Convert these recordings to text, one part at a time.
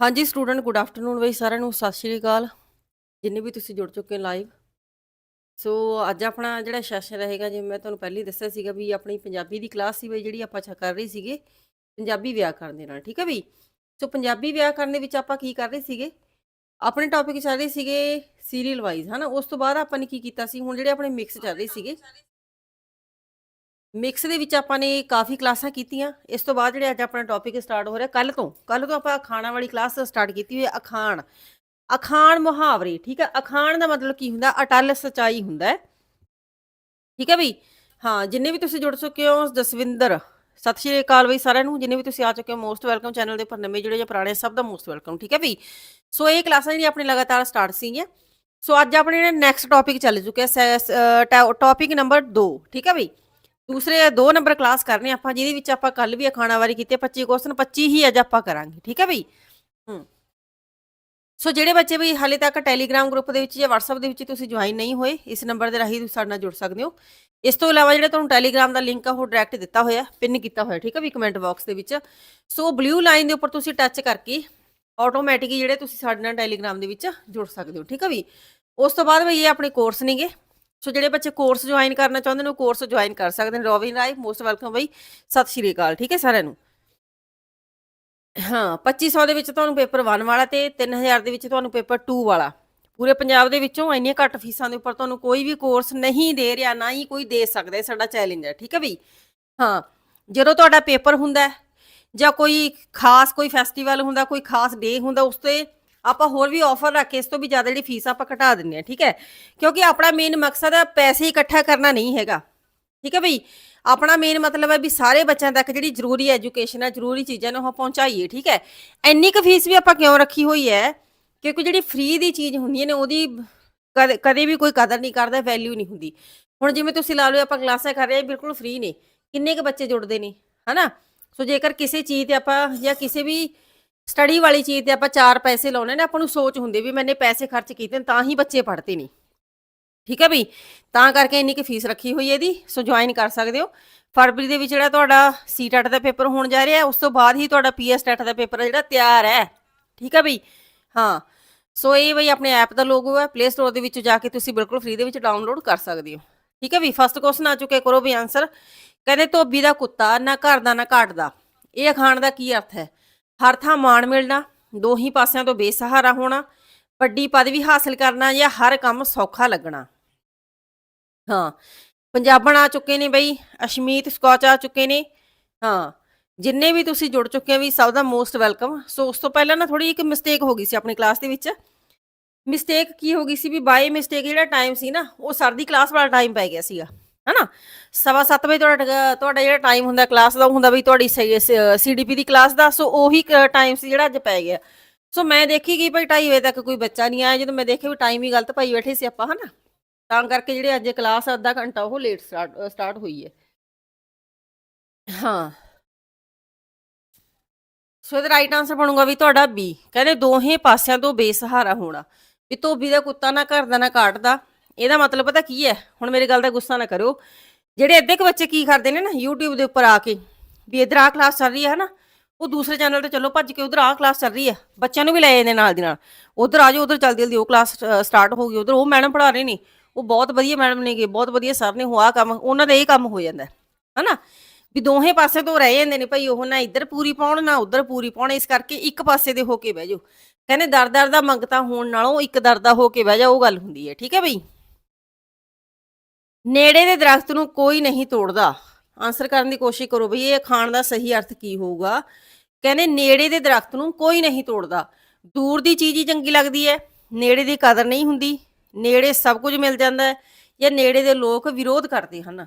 ਹਾਂਜੀ student good afternoon ਬਈ ਸਾਰਿਆਂ ਨੂੰ, ਸਤਿ ਸ਼੍ਰੀ ਅਕਾਲ। ਜਿੰਨੇ ਵੀ ਤੁਸੀਂ ਜੁੜ ਚੁੱਕੇ ਲਾਈਵ ਸੋ ਅੱਜ ਆਪਣਾ ਜਿਹੜਾ ਸੈਸ਼ਨ ਰਹੇਗਾ, ਜਿਵੇਂ ਮੈਂ ਤੁਹਾਨੂੰ ਪਹਿਲਾਂ ਹੀ ਦੱਸਿਆ ਸੀਗਾ ਵੀ ਆਪਣੀ ਪੰਜਾਬੀ ਦੀ ਕਲਾਸ ਸੀ ਬਈ, ਜਿਹੜੀ ਆਪਾਂ ਚ ਕਰ ਰਹੀ ਸੀਗੇ, ਪੰਜਾਬੀ ਵਿਆਕਰਨ ਦੇ ਨਾਲ, ਠੀਕ ਹੈ ਬਈ? ਸੋ ਪੰਜਾਬੀ ਵਿਆਕਰਨ ਦੇ ਵਿੱਚ ਆਪਾਂ ਕੀ ਕਰ ਰਹੇ ਸੀਗੇ? ਆਪਣੇ ਟੌਪਿਕ ਚੱਲ ਰਹੇ ਸੀਗੇ ਸੀਰੀਅਲ ਵਾਈਜ਼ ਹਨਾ? ਉਸ ਤੋਂ ਬਾਅਦ ਆਪਾਂ ਨੇ ਕੀ ਕੀਤਾ ਸੀ? ਹੁਣ ਜਿਹੜੇ ਆਪਣੇ ਮਿਕਸ ਚੱਲ ਰਹੇ ਸੀਗੇ ਮਿਕਸ ਦੇ ਵਿੱਚ ਆਪਾਂ ਨੇ ਕਾਫੀ ਕਲਾਸਾਂ ਕੀਤੀਆਂ। ਇਸ ਤੋਂ ਬਾਅਦ ਜਿਹੜੇ ਅੱਜ ਆਪਣਾ ਟੌਪਿਕ ਸਟਾਰਟ ਹੋ ਰਿਹਾ ਕੱਲ ਤੋਂ ਕੱਲ ਤੋਂ ਆਪਾਂ ਅਖਾਣਾਂ ਵਾਲੀ ਕਲਾਸ ਸਟਾਰਟ ਕੀਤੀ ਹੋਈ ਹੈ, ਅਖਾਣ। ਅਖਾਣ ਮੁਹਾਵਰੇ, ਠੀਕ ਹੈ? ਅਖਾਣ ਦਾ ਮਤਲਬ ਕੀ ਹੁੰਦਾ? ਅਟਲ ਸਚਾਈ ਹੁੰਦਾ ਹੈ। ਠੀਕ ਹੈ ਬਈ? ਹਾਂ, ਜਿੰਨੇ ਵੀ ਤੁਸੀਂ ਜੁੜ ਚੁੱਕੇ ਹੋ, ਜਸਵਿੰਦਰ, ਸਤਿ ਸ਼੍ਰੀ ਅਕਾਲ ਬਈ ਸਾਰਿਆਂ ਨੂੰ। ਜਿੰਨੇ ਵੀ ਤੁਸੀਂ ਆ ਚੁੱਕੇ ਹੋ ਮੋਸਟ ਵੈਲਕਮ ਚੈਨਲ ਦੇ ਉੱਪਰ ਨਵੇਂ ਜੁੜੇ ਜਾਂ ਪੁਰਾਣੇ, ਸਭ ਦਾ ਮੋਸਟ ਵੈਲਕਮ ਠੀਕ ਹੈ ਬਈ? ਸੋ ਇਹ ਕਲਾਸਾਂ ਜਿਹੜੀਆਂ ਆਪਣੀ ਲਗਾਤਾਰ ਸਟਾਰਟ ਸੀਗੀਆਂ। ਸੋ ਅੱਜ ਆਪਣੇ ਜਿਹੜਾ ਨੈਕਸਟ ਟੌਪਿਕ ਚੱਲ ਚੁੱਕਿਆ ਟੌਪਿਕ ਨੰਬਰ 2 ਠੀਕ ਹੈ ਬਈ? ਦੂਸਰੇ ਦੋ ਨੰਬਰ ਕਲਾਸ ਕਰਨੇ ਆਪਾਂ, ਜਿਹਦੇ ਵਿੱਚ ਆਪਾਂ ਕੱਲ ਵੀ ਅਖਾਣਾ ਵਾਰੀ ਕੀਤੇ 25 ਕੁਐਸਚਨ 25 ਹੀ ਅੱਜ ਆਪਾਂ ਕਰਾਂਗੇ, ਠੀਕ ਹੈ ਬਈ? ਹੂੰ। ਸੋ ਜਿਹੜੇ ਬੱਚੇ ਵੀ ਹਾਲੇ ਤੱਕ ਟੈਲੀਗ੍ਰਾਮ ਗਰੁੱਪ ਦੇ ਵਿੱਚ ਜਾਂ WhatsApp ਦੇ ਵਿੱਚ ਤੁਸੀਂ ਜੁਆਇਨ ਨਹੀਂ ਹੋਏ, ਇਸ ਨੰਬਰ ਦੇ ਰਾਹੀਂ ਤੁਸੀਂ ਸਾਡੇ ਨਾਲ ਜੁੜ ਸਕਦੇ ਹੋ। ਇਸ ਤੋਂ ਇਲਾਵਾ ਜਿਹੜਾ ਤੁਹਾਨੂੰ ਟੈਲੀਗ੍ਰਾਮ ਦਾ ਲਿੰਕ ਆ, ਉਹ ਡਾਇਰੈਕਟ ਦਿੱਤਾ ਹੋਇਆ ਪਿੰਨ ਕੀਤਾ ਹੋਇਆ, ਠੀਕ ਹੈ ਵੀ ਕਮੈਂਟ ਬਾਕਸ ਦੇ ਵਿੱਚ। ਸੋ ਬਲੂ ਲਾਈਨ ਦੇ ਉੱਪਰ ਤੁਸੀਂ ਟੱਚ ਕਰਕੇ ਆਟੋਮੈਟਿਕਲੀ ਜਿਹੜੇ ਤੁਸੀਂ ਸਾਡੇ ਨਾਲ ਟੈਲੀਗ੍ਰਾਮ ਦੇ ਵਿੱਚ ਜੁੜ ਸਕਦੇ ਹੋ, ਠੀਕ ਹੈ ਵੀ ਉਸ ਤੋਂ ਬਾਅਦ ਵੀ ਇਹ ਆਪਣੇ ਕੋਰਸ ਨੇਗੇ। ਸੋ ਜਿਹੜੇ ਬੱਚੇ ਕੋਰਸ ਜੁਆਇਨ ਕਰਨਾ ਚਾਹੁੰਦੇ ਨੇ, ਉਹ ਕੋਰਸ ਜੁਆਇਨ ਕਰ ਸਕਦੇ ਨੇ। ਰੋਵਿਨ ਰਾਏ ਮੋਸਟ ਵੈਲਕਮ ਬਈ। ਸਤਿ ਸ਼੍ਰੀ ਅਕਾਲ, ਠੀਕ ਹੈ ਸਾਰਿਆਂ ਨੂੰ? ਹਾਂ 2500 ਦੇ ਵਿੱਚ ਤੁਹਾਨੂੰ ਪੇਪਰ 1 ਵਾਲਾ ਤੇ 3000 ਦੇ ਵਿੱਚ ਤੁਹਾਨੂੰ ਪੇਪਰ 2 ਵਾਲਾ। ਪੂਰੇ ਪੰਜਾਬ ਦੇ ਵਿੱਚੋਂ ਇੰਨੀਆਂ ਘੱਟ ਫੀਸਾਂ ਦੇ ਉੱਪਰ ਤੁਹਾਨੂੰ ਕੋਈ ਵੀ ਕੋਰਸ ਨਹੀਂ ਦੇ ਰਿਹਾ, ਨਾ ਹੀ ਕੋਈ ਦੇ ਸਕਦਾ ਸਾਡਾ ਚੈਲੰਜ ਹੈ, ਠੀਕ ਹੈ ਬਈ? ਹਾਂ, ਜਦੋਂ ਤੁਹਾਡਾ ਪੇਪਰ ਹੁੰਦਾ ਜਾਂ ਕੋਈ ਖਾਸ ਕੋਈ ਫੈਸਟੀਵਲ ਹੁੰਦਾ, ਕੋਈ ਖਾਸ ਡੇ ਹੁੰਦਾ, ਉਸ ਤੇ ਆਪਾਂ ਹੋਰ ਵੀ ਆਫਰ ਰੱਖ ਕੇ ਇਸ ਤੋਂ ਵੀ ਜ਼ਿਆਦਾ ਜਿਹੜੀ ਫੀਸ ਆਪਾਂ ਘਟਾ ਦਿੰਨੇ ਆ ਠੀਕ ਹੈ? ਕਿਉਂਕਿ ਆਪਣਾ ਮੇਨ ਮਕਸਦ ਹੈ ਪੈਸੇ ਇਕੱਠਾ ਕਰਨਾ ਨਹੀਂ ਹੈਗਾ। ਠੀਕ ਹੈ ਬਈ? ਆਪਣਾ ਮੇਨ ਮਤਲਬ ਹੈ ਵੀ ਸਾਰੇ ਬੱਚਿਆਂ ਤੱਕ ਜਿਹੜੀ ਜ਼ਰੂਰੀ ਐਜੂਕੇਸ਼ਨ ਹੈ, ਜ਼ਰੂਰੀ ਚੀਜ਼ਾਂ ਨੂੰ ਉਹ ਪਹੁੰਚਾਈਏ, ਠੀਕ ਹੈ? ਇੰਨੀ ਕੁ ਫੀਸ ਵੀ ਆਪਾਂ ਕਿਉਂ ਰੱਖੀ ਹੋਈ ਹੈ? ਕਿਉਂਕਿ ਜਿਹੜੀ ਫ੍ਰੀ ਦੀ ਚੀਜ਼ ਹੁੰਦੀ ਨੇ, ਉਹਦੀ ਕਦੇ ਕਦੇ ਵੀ ਕੋਈ ਕਦਰ ਨਹੀਂ ਕਰਦਾ ਵੈਲਿਊ ਨਹੀਂ ਹੁੰਦੀ। ਹੁਣ ਜਿਵੇਂ ਤੁਸੀਂ ਲਾ ਲਓ, ਆਪਾਂ ਕਲਾਸਾਂ ਕਰ ਰਹੇ ਹਾਂ ਬਿਲਕੁਲ ਫ੍ਰੀ ਨੇ। ਕਿੰਨੇ ਕੁ ਬੱਚੇ ਜੁੜਦੇ ਨੇ, ਹਨਾ? ਸੋ ਜੇਕਰ ਕਿਸੇ ਚੀਜ਼ ਤੇ ਆਪਾਂ ਜਾਂ ਕਿਸੇ ਵੀ ਸਟੱਡੀ ਵਾਲੀ ਚੀਜ਼ ਤੇ ਆਪਾਂ ਚਾਰ ਪੈਸੇ ਲਾਉਣੇ ਨੇ, ਆਪਾਂ ਨੂੰ ਸੋਚ ਹੁੰਦੀ ਵੀ ਮੈਨੇ ਪੈਸੇ ਖਰਚ ਕੀਤੇ ਨੇ, ਤਾਂ ਹੀ ਬੱਚੇ ਪੜ੍ਹਦੇ ਨੇ। ਠੀਕ ਹੈ ਬਈ? ਤਾਂ ਕਰਕੇ ਇੰਨੀ ਕਿ ਫੀਸ ਰੱਖੀ ਹੋਈ ਹੈ ਇਹਦੀ, ਸੋ ਜੁਆਇਨ ਕਰ ਸਕਦੇ ਹੋ। ਫਰਵਰੀ ਦੇ ਵਿੱਚ ਜਿਹੜਾ ਤੁਹਾਡਾ ਸੀਟੈਟ ਦਾ ਪੇਪਰ ਹੋਣ ਜਾ ਰਿਹਾ, ਉਸ ਤੋਂ ਬਾਅਦ ਹੀ ਤੁਹਾਡਾ ਪੀਐਸ ਟੈਟ ਦਾ ਪੇਪਰ ਜਿਹੜਾ ਤਿਆਰ ਹੈ। ਠੀਕ ਹੈ ਬਈ? ਹਾਂ। ਸੋ ਇਹ ਬਈ ਆਪਣੇ ਐਪ ਦਾ ਲੋਗੋ ਹੈ ਪਲੇ ਸਟੋਰ ਦੇ ਵਿੱਚ ਜਾ ਕੇ ਤੁਸੀਂ ਬਿਲਕੁਲ ਫ੍ਰੀ ਦੇ ਵਿੱਚ ਡਾਊਨਲੋਡ ਕਰ ਸਕਦੇ ਹੋ। ਠੀਕ ਹੈ ਵੀ ਫਸਟ ਕੁਐਸਚਨ ਆ ਚੁੱਕੇ ਕਰੋ ਵੀ ਆਨਸਰ ਕਹਿੰਦੇ ਧੋਬੀ ਦਾ ਕੁੱਤਾ, ਨਾ ਘਰ ਦਾ, ਨਾ ਘਾਟ ਦਾ। ਇਹ ਅਖਾਣ ਦਾ ਕੀ ਅਰਥ ਹੈ? ਹਰ ਥਾਂ ਮਾਣ ਮਿਲਣਾ ਦੋ ਪਾਸਿਆਂ ਤੋਂ ਬੇਸਹਾਰਾ ਹੋਣਾ, ਵੱਡੀ ਪਦਵੀ ਹਾਸਲ ਕਰਨਾ ਜਾਂ ਹਰ ਕੰਮ ਸੌਖਾ ਲੱਗਣਾ। ਹਾਂ, ਪੰਜਾਬਣ ਆ ਚੁੱਕੇ ਨੇ ਬਈ, ਅਸ਼ਮੀਤ ਸਕੌਚ ਆ ਚੁੱਕੇ ਨੇ। ਹਾਂ, ਜਿੰਨੇ ਵੀ ਤੁਸੀਂ ਜੁੜ ਚੁੱਕੇ ਹੋ ਵੀ ਸਭ ਦਾ ਮੋਸਟ ਵੈਲਕਮ। ਸੋ ਉਸ ਤੋਂ ਪਹਿਲਾਂ ਨਾ ਥੋੜੀ ਇੱਕ ਮਿਸਟੇਕ ਹੋ ਗਈ ਸੀ ਆਪਣੀ ਕਲਾਸ ਦੇ ਵਿੱਚ। ਮਿਸਟੇਕ ਕੀ ਹੋ ਗਈ ਸੀ ਵੀ ਬਾਈ ਮਿਸਟੇਕ ਜਿਹੜਾ ਟਾਈਮ ਸੀ ਨਾ, ਉਹ ਸਰਦੀ ਕਲਾਸ ਵਾਲਾ ਟਾਈਮ ਪੈ ਗਿਆ ਸੀਗਾ। ਹਨਾ? ਸਵਾ ਸੱਤ ਵਜੇ ਤੁਹਾਡਾ ਤੁਹਾਡਾ ਜਿਹੜਾ ਟਾਈਮ ਹੁੰਦਾ ਕਲਾਸ ਦਾ ਹੁੰਦਾ ਵੀ ਤੁਹਾਡੀ ਸੀਡੀਪੀ ਦੀ ਕਲਾਸ ਦਾ, ਸੋ ਉਹੀ ਟਾਈਮ ਸੀ ਜਿਹੜਾ ਅੱਜ ਪੈ ਗਿਆ। ਸੋ ਮੈਂ ਦੇਖੀ ਗਈ ਭਾਈ 2:30 ਵਜੇ ਤੱਕ ਕੋਈ ਬੱਚਾ ਨਹੀਂ ਆਇਆ, ਜਦੋਂ ਮੈਂ ਦੇਖਿਆ ਵੀ ਟਾਈਮ ਹੀ ਗਲਤ ਪਾਈ ਬੈਠੇ ਸੀ ਆਪਾਂ, ਹਨਾ? ਤਾਂ ਕਰਕੇ ਜਿਹੜੇ ਅੱਜ ਕਲਾਸ ਅੱਧਾ ਘੰਟਾ ਉਹ ਲੇਟ ਸਟਾਰਟ ਸਟਾਰਟ ਹੋਈ ਹੈ। ਹਾਂ। ਸੋ ਇਹਦਾ ਰਾਈਟ ਆਨਸਰ ਬਣੂਗਾ ਵੀ ਤੁਹਾਡਾ ਬੀ ਕਹਿੰਦੇ ਦੋਹੇ ਪਾਸਿਆਂ ਤੋਂ ਬੇਸਹਾਰਾ ਹੋਣਾ। ਵੀ ਧੋਬੀ ਦਾ ਕੁੱਤਾ ਨਾ ਘਰ ਦਾ ਨਾ ਕਾਟਦਾ ਇਹਦਾ ਮਤਲਬ ਪਤਾ ਕੀ ਹੈ? ਹੁਣ ਮੇਰੇ ਗੱਲ ਦਾ ਗੁੱਸਾ ਨਾ ਕਰਿਓ। ਜਿਹੜੇ ਅੱਧੇ ਕੁ ਬੱਚੇ ਕੀ ਕਰਦੇ ਨੇ ਨਾ, YouTube ਦੇ ਉੱਪਰ ਆ ਕੇ, ਵੀ ਇਧਰ ਆ ਕਲਾਸ ਚੱਲ ਰਹੀ ਹੈ, ਹਨਾ? ਉਹ ਦੂਸਰੇ ਚੈਨਲ ਤੇ ਚਲੋ ਭੱਜ ਕੇ ਉਧਰ ਆ ਕਲਾਸ ਚੱਲ ਰਹੀ ਹੈ। ਬੱਚਿਆਂ ਨੂੰ ਵੀ ਲੈ ਜਾਂਦੇ ਨਾਲ ਦੀ ਨਾਲ। ਉਧਰ ਆ ਜਾਓ, ਉਧਰ ਚੱਲਦੀ ਜਲਦੀ, ਉਹ ਕਲਾਸ ਸਟਾਰਟ ਹੋ ਗਈ, ਉਧਰ ਉਹ ਮੈਡਮ ਪੜ੍ਹਾ ਰਹੇ ਨੇ। ਉਹ ਬਹੁਤ ਵਧੀਆ ਮੈਡਮ ਨੇਗੇ, ਬਹੁਤ ਵਧੀਆ ਸਰ ਨੇ, ਉਹ ਆਹ ਕੰਮ, ਉਹਨਾਂ ਦਾ ਇਹ ਕੰਮ ਹੋ ਜਾਂਦਾ ਹੈ, ਹਨਾ? ਵੀ ਦੋਹੇ ਪਾਸੇ ਤੋਂ ਰਹਿ ਜਾਂਦੇ ਨੇ ਭਾਈ, ਉਹ ਨਾ ਇੱਧਰ ਪੂਰੀ ਪਾਉਣ, ਨਾ ਉੱਧਰ ਪੂਰੀ ਪਾਉਣ, ਇਸ ਕਰਕੇ ਇੱਕ ਪਾਸੇ ਦੇ ਹੋ ਕੇ ਬਹਿ ਜਾਓ। ਕਹਿੰਦੇ ਦਰ ਦਰ ਦਾ ਮੰਗਤਾ ਹੋਣ ਨਾਲੋਂ ਇੱਕ ਦਰ ਦਾ ਹੋ ਕੇ ਬਹਿ ਜਾ ਉਹ ਗੱਲ ਹੁੰਦੀ ਹੈ। ਠੀਕ ਹੈ ਬਈ ਨੇੜੇ ਦੇ ਦਰਖਤ ਨੂੰ ਕੋਈ ਨਹੀਂ ਤੋੜਦਾ। ਆਨਸਰ ਕਰਨ ਦੀ ਕੋਸ਼ਿਸ਼ ਕਰੋ ਬਈ, ਇਹ ਖਾਣ ਦਾ ਸਹੀ ਅਰਥ ਕੀ ਹੋਊਗਾ? ਕਹਿੰਦੇ ਨੇੜੇ ਦੇ ਦਰਖਤ ਨੂੰ ਕੋਈ ਨਹੀਂ ਤੋੜਦਾ। ਦੂਰ ਦੀ ਚੀਜ਼ ਹੀ ਚੰਗੀ ਲੱਗਦੀ ਹੈ। ਨੇੜੇ ਦੀ ਕਦਰ ਨਹੀਂ ਹੁੰਦੀ। ਨੇੜੇ ਸਭ ਕੁਝ ਮਿਲ ਜਾਂਦਾ ਹੈ ਜਾਂ ਨੇੜੇ ਦੇ ਲੋਕ ਵਿਰੋਧ ਕਰਦੇ ਹਨ।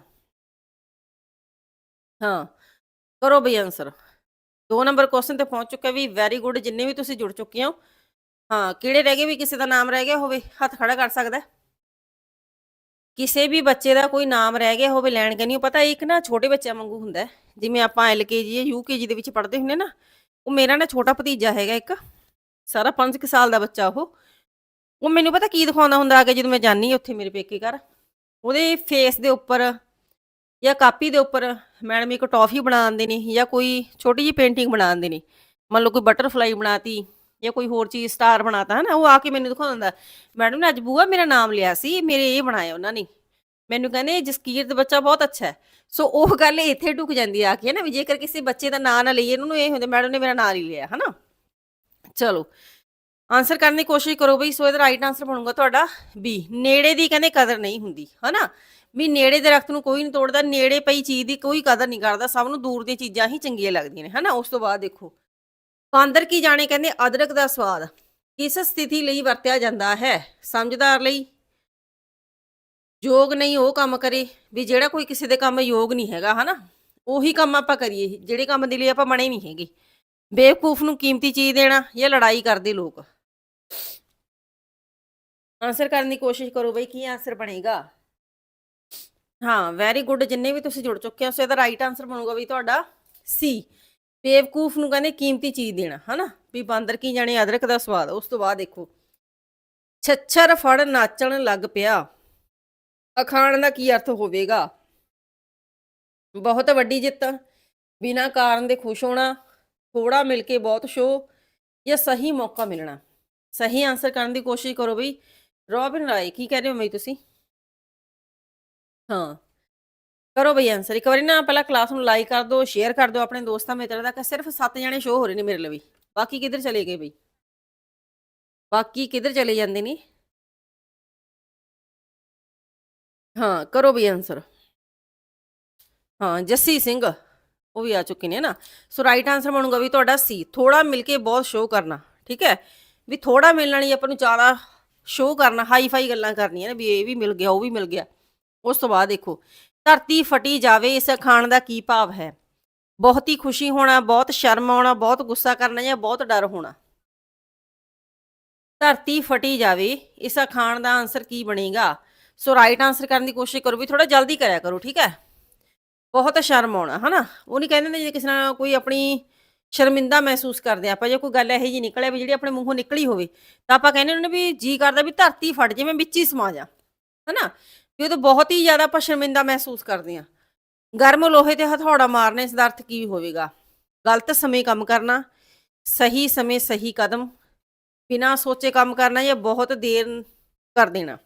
ਹਾਂ, ਕਰੋ ਬਈ ਆਨਸਰ ਦੋ ਨੰਬਰ ਕੁਐਸਚਨ ਤੇ ਪਹੁੰਚ ਚੁੱਕਾ ਵੀ ਵੈਰੀ ਗੁੱਡ ਜਿੰਨੇ ਵੀ ਤੁਸੀਂ ਜੁੜ ਚੁੱਕੇ ਹੋ। ਹਾਂ, ਕਿਹੜੇ ਰਹਿ ਗਏ ਵੀ ਕਿਸੇ ਦਾ ਨਾਮ ਰਹਿ ਗਿਆ ਹੋਵੇ? ਹੱਥ ਖੜਾ ਕਰ ਸਕਦਾ ਕਿਸੇ ਵੀ ਬੱਚੇ ਦਾ ਕੋਈ ਨਾਮ ਰਹਿ ਗਿਆ ਹੋਵੇ, ਲੈਣ ਗਿਆ ਨਹੀਂ ਉਹ ਪਤਾ ਇੱਕ ਨਾ ਛੋਟੇ ਬੱਚਿਆਂ ਵਾਂਗੂ ਹੁੰਦਾ ਹੈ। ਜਿਵੇਂ ਆਪਾਂ ਐਲਕੇਜੀ ਜਾਂ ਯੂਕੇਜੀ ਦੇ ਵਿੱਚ ਪੜ੍ਹਦੇ ਹੁੰਦੇ ਨਾ, ਉਹ ਮੇਰਾ ਨਾ ਛੋਟਾ ਭਤੀਜਾ ਹੈਗਾ ਇੱਕ, ਸਾਰਾ 5 ਸਾਲ ਦਾ ਬੱਚਾ ਉਹ। ਉਹ ਮੈਨੂੰ ਪਤਾ ਕੀ ਦਿਖਾਉਂਦਾ ਹੁੰਦਾ ਆ ਕੇ ਜਦੋਂ ਮੈਂ ਜਾਨੀ ਉੱਥੇ ਮੇਰੇ ਪੇਕੇ ਘਰ। ਉਹਦੇ ਫੇਸ ਦੇ ਉੱਪਰ ਜਾਂ ਕਾਪੀ ਦੇ ਉੱਪਰ ਮੈਡਮ ਇੱਕ ਟੌਫੀ ਬਣਾ ਦਿੰਦੇ ਨੇ ਜਾਂ ਕੋਈ ਛੋਟੀ ਜਿਹੀ ਪੇਂਟਿੰਗ ਬਣਾ ਦਿੰਦੇ ਨੇ। ਮੰਨ ਲਓ ਕੋਈ ਬਟਰਫਲਾਈ ਬਣਾਤੀ ਜਾਂ ਕੋਈ ਹੋਰ ਚੀਜ਼ ਸਟਾਰ ਬਣਾਤਾ ਹੈ ਨਾ ਉਹ ਆ ਕੇ ਮੈਨੂੰ ਦਿਖਾਉਂਦਾ ਮੈਡਮ ਨੇ ਅੱਜ ਬੂਆ ਮੇਰਾ ਨਾਮ ਲਿਆ ਸੀ, ਮੇਰੇ ਇਹ ਬਣਾਇਆ ਉਹਨਾਂ ਨੇ। ਮੈਨੂੰ ਕਹਿੰਦੇ ਜਸਕੀਰ ਦਾ ਬੱਚਾ ਬਹੁਤ ਅੱਛਾ ਹੈ। ਸੋ ਉਹ ਗੱਲ ਇੱਥੇ ਢੁਕ ਜਾਂਦੀ ਆ ਕੇ ਨਾ ਵੀ ਜੇਕਰ ਕਿਸੇ ਬੱਚੇ ਦਾ ਨਾਂ ਨਾ ਲਈਏ, ਉਹਨੂੰ ਇਹ ਹੁੰਦਾ ਮੈਡਮ ਨੇ ਮੇਰਾ ਨਾਂ ਨਹੀਂ ਲਿਆ, ਹਨਾ। ਚਲੋ ਆਨਸਰ ਕਰਨ ਦੀ ਕੋਸ਼ਿਸ਼ ਕਰੋ ਬਈ, ਸੋ ਇਹਦਾ ਰਾਈਟ ਆਨਸਰ ਬਣੂਗਾ ਤੁਹਾਡਾ ਬੀ ਨੇੜੇ ਦੀ ਕਹਿੰਦੇ ਕਦਰ ਨਹੀਂ ਹੁੰਦੀ, ਹਨਾ। ਵੀ ਨੇੜੇ ਦੇ ਦਰਖਤ ਨੂੰ ਕੋਈ ਨਹੀਂ ਤੋੜਦਾ, ਨੇੜੇ ਪਈ ਚੀਜ਼ ਦੀ ਕੋਈ ਕਦਰ ਨਹੀਂ ਕਰਦਾ, ਸਭ ਨੂੰ ਦੂਰ ਦੀਆਂ ਚੀਜ਼ਾਂ ਹੀ ਚੰਗੀਆਂ ਲੱਗਦੀਆਂ ਨੇ, ਹਨਾ। ਉਸ ਤੋਂ ਬਾਅਦ ਦੇਖੋ ਬਾਂਦਰ ਕੀ ਜਾਣੇ ਕਹਿੰਦੇ ਅਦਰਕ ਦਾ ਸਵਾਦ? ਕਿਸ ਸਥਿਤੀ ਲਈ ਵਰਤਿਆ ਜਾਂਦਾ ਹੈ? ਸਮਝਦਾਰ ਲਈ ਯੋਗ ਨਹੀਂ ਉਹ ਕੰਮ ਕਰੇ, ਵੀ ਜਿਹੜਾ ਕੋਈ ਕਿਸੇ ਦੇ ਕੰਮ ਯੋਗ ਨਹੀਂ ਹੈਗਾ, ਹਨਾ? ਉਹੀ ਕੰਮ ਆਪਾਂ ਕਰੀਏ, ਜਿਹੜੇ ਕੰਮ ਦੇ ਲਈ ਆਪਾਂ ਬਣੇ ਨਹੀਂ ਹੈਗੇ। ਬੇਵਕੂਫ ਨੂੰ ਕੀਮਤੀ ਚੀਜ਼ ਦੇਣਾ ਜਾਂ ਲੜਾਈ ਕਰਦੇ ਲੋਕ? ਆਨਸਰ ਕਰਨ ਦੀ ਕੋਸ਼ਿਸ਼ ਕਰੋ ਬਈ, ਕੀ ਆਨਸਰ ਬਣੇਗਾ? ਹਾਂ ਵੈਰੀ ਗੁੱਡ ਜਿੰਨੇ ਵੀ ਤੁਸੀਂ ਜੁੜ ਚੁੱਕੇ ਹੋ, ਸੋ ਇਹਦਾ ਰਾਈਟ ਆਨਸਰ ਬਣੂਗਾ ਵੀ ਤੁਹਾਡਾ ਸੀ ਬੇਵਕੂਫ ਨੂੰ ਕਹਿੰਦੇ ਕੀਮਤੀ ਚੀਜ਼ ਦੇਣਾ, ਹਨਾ? ਵੀ ਬਾਂਦਰ ਕੀ ਜਾਣੇ ਅਦਰਕ ਦਾ ਸਵਾਦ, ਉਸ ਤੋਂ ਬਾਅਦ ਦੇਖੋ। ਛੱਛਰ ਫੜ ਨਾਚਣ ਲੱਗ ਪਿਆ। ਅਖਾਣ ਦਾ ਕੀ ਅਰਥ ਹੋਵੇਗਾ? ਬਹੁਤ ਵੱਡੀ ਜਿੱਤ। ਬਿਨਾਂ ਕਾਰਨ ਦੇ ਖੁਸ਼ ਹੋਣਾ ਥੋੜਾ ਮਿਲ ਕੇ ਬਹੁਤ ਸ਼ੋ ਜਾਂ ਸਹੀ ਮੌਕਾ ਮਿਲਣਾ? ਸਹੀ ਆਨਸਰ ਕਰਨ ਦੀ ਕੋਸ਼ਿਸ਼ ਕਰੋ ਬਈ। ਰੋਬਿਨ ਰਾਏ, ਕੀ ਕਹਿ ਰਹੇ ਹੋ ਬਈ ਤੁਸੀਂ? ਹਾਂ। ਕਰੋ ਬਈ ਆਨਸਰ ਇੱਕ ਵਾਰੀ ਨਾ ਪਹਿਲਾਂ ਕਲਾਸ ਨੂੰ ਲਾਈਕ ਕਰ ਦਿਓ ਸ਼ੇਅਰ ਕਰ ਦਿਓ ਆਪਣੇ ਦੋਸਤਾਂ ਮਿੱਤਰਾਂ ਤੱਕ। ਸਿਰਫ 7 ਜਣੇ ਸ਼ੋ ਹੋ ਰਹੇ ਨੇ ਮੇਰੇ ਲਈ ਬਾਕੀ ਕਿੱਧਰ ਚਲੇ ਗਏ ਬਈ? ਬਾਕੀ ਕਿੱਧਰ ਚਲੇ ਜਾਂਦੇ ਨੇ? ਹਾਂ, ਕਰੋ ਬਈ ਆਨਸਰ ਹਾਂ, ਜੱਸੀ ਸਿੰਘ, ਉਹ ਵੀ ਆ ਚੁੱਕੇ ਨੇ ਨਾ ਸੋ ਰਾਈਟ ਆਨਸਰ ਬਣੂਗਾ ਵੀ ਤੁਹਾਡਾ ਸੀ ਥੋੜਾ ਮਿਲ ਕੇ ਬਹੁਤ ਸ਼ੋਅ ਕਰਨਾ, ਠੀਕ ਹੈ? ਵੀ ਥੋੜਾ ਮਿਲਣ ਨਹੀਂ ਆਪਾਂ ਨੂੰ ਜ਼ਿਆਦਾ ਸ਼ੋਅ ਕਰਨਾ ਹਾਈ ਫਾਈ ਗੱਲਾਂ ਕਰਨੀਆਂ ਨੇ ਵੀ ਇਹ ਵੀ ਮਿਲ ਗਿਆ, ਉਹ ਵੀ ਮਿਲ ਗਿਆ। ਉਸ ਤੋਂ ਬਾਅਦ ਦੇਖੋ ਧਰਤੀ ਫਟੀ ਜਾਵੇ, ਇਸ ਅਖਾਣ ਦਾ ਕੀ ਭਾਵ ਹੈ? ਬਹੁਤ ਹੀ ਖੁਸ਼ੀ ਹੋਣਾ, ਬਹੁਤ ਸ਼ਰਮ ਆਉਣਾ, ਬਹੁਤ ਗੁੱਸਾ ਕਰਨਾ ਜਾਂ ਬਹੁਤ ਡਰ ਹੋਣਾ? ਧਰਤੀ ਫਟੀ ਜਾਵੇ, ਇਸ ਖਾਣ ਦਾ ਆਨਸਰ ਕੀ ਬਣੇਗਾ? ਸੋ ਰਾਈਟ ਆਨਸਰ ਕਰਨ ਦੀ ਕੋਸ਼ਿਸ਼ ਕਰੋ ਵੀ ਥੋੜਾ ਜਲਦੀ ਕਰਿਆ ਕਰੋ, ਠੀਕ ਹੈ? ਬਹੁਤ ਸ਼ਰਮ ਆਉਣਾ, ਹਨਾ? ਉਹ ਨਹੀਂ ਕਹਿੰਦੇ ਨੇ ਜੇ ਕਿਸੇ ਨਾਲ ਕੋਈ ਆਪਣੀ ਸ਼ਰਮਿੰਦਾ ਮਹਿਸੂਸ ਕਰਦੇ ਆ ਆਪਾਂ ਜੇ ਕੋਈ ਗੱਲ ਇਹੋ ਜੀ ਨਿਕਲੇ ਵੀ ਜਿਹੜੀ ਆਪਣੇ ਮੂੰਹੋਂ ਨਿਕਲੀ ਹੋਵੇ, ਤਾਂ ਆਪਾਂ ਕਹਿੰਦੇ ਨੇ ਵੀ ਜੀ ਕਰਦਾ ਵੀ ਧਰਤੀ ਫਟ ਜੇ, ਮੈਂ ਵਿੱਚ ਹੀ ਸਮਾ ਜਾ, ਹਨਾ? ਵੀ ਉਹ ਬਹੁਤ ਹੀ ਜ਼ਿਆਦਾ ਆਪਾਂ ਮਹਿਸੂਸ ਕਰਦੇ ਆ ਗਰਮ ਲੋਹੇ ਤੇ ਹਥੌੜਾ ਮਾਰਨੇ ਇਸ ਦਾ ਅਰਥ ਕੀ ਹੋਵੇਗਾ? ਗਲਤ ਸਮੇਂ ਕੰਮ ਕਰਨਾ, ਸਹੀ ਸਮੇਂ ਸਹੀ ਕਦਮ, ਬਿਨਾਂ ਸੋਚੇ ਕੰਮ ਕਰਨਾ ਜਾਂ ਬਹੁਤ ਦੇਰ ਕਰ ਦੇਣਾ।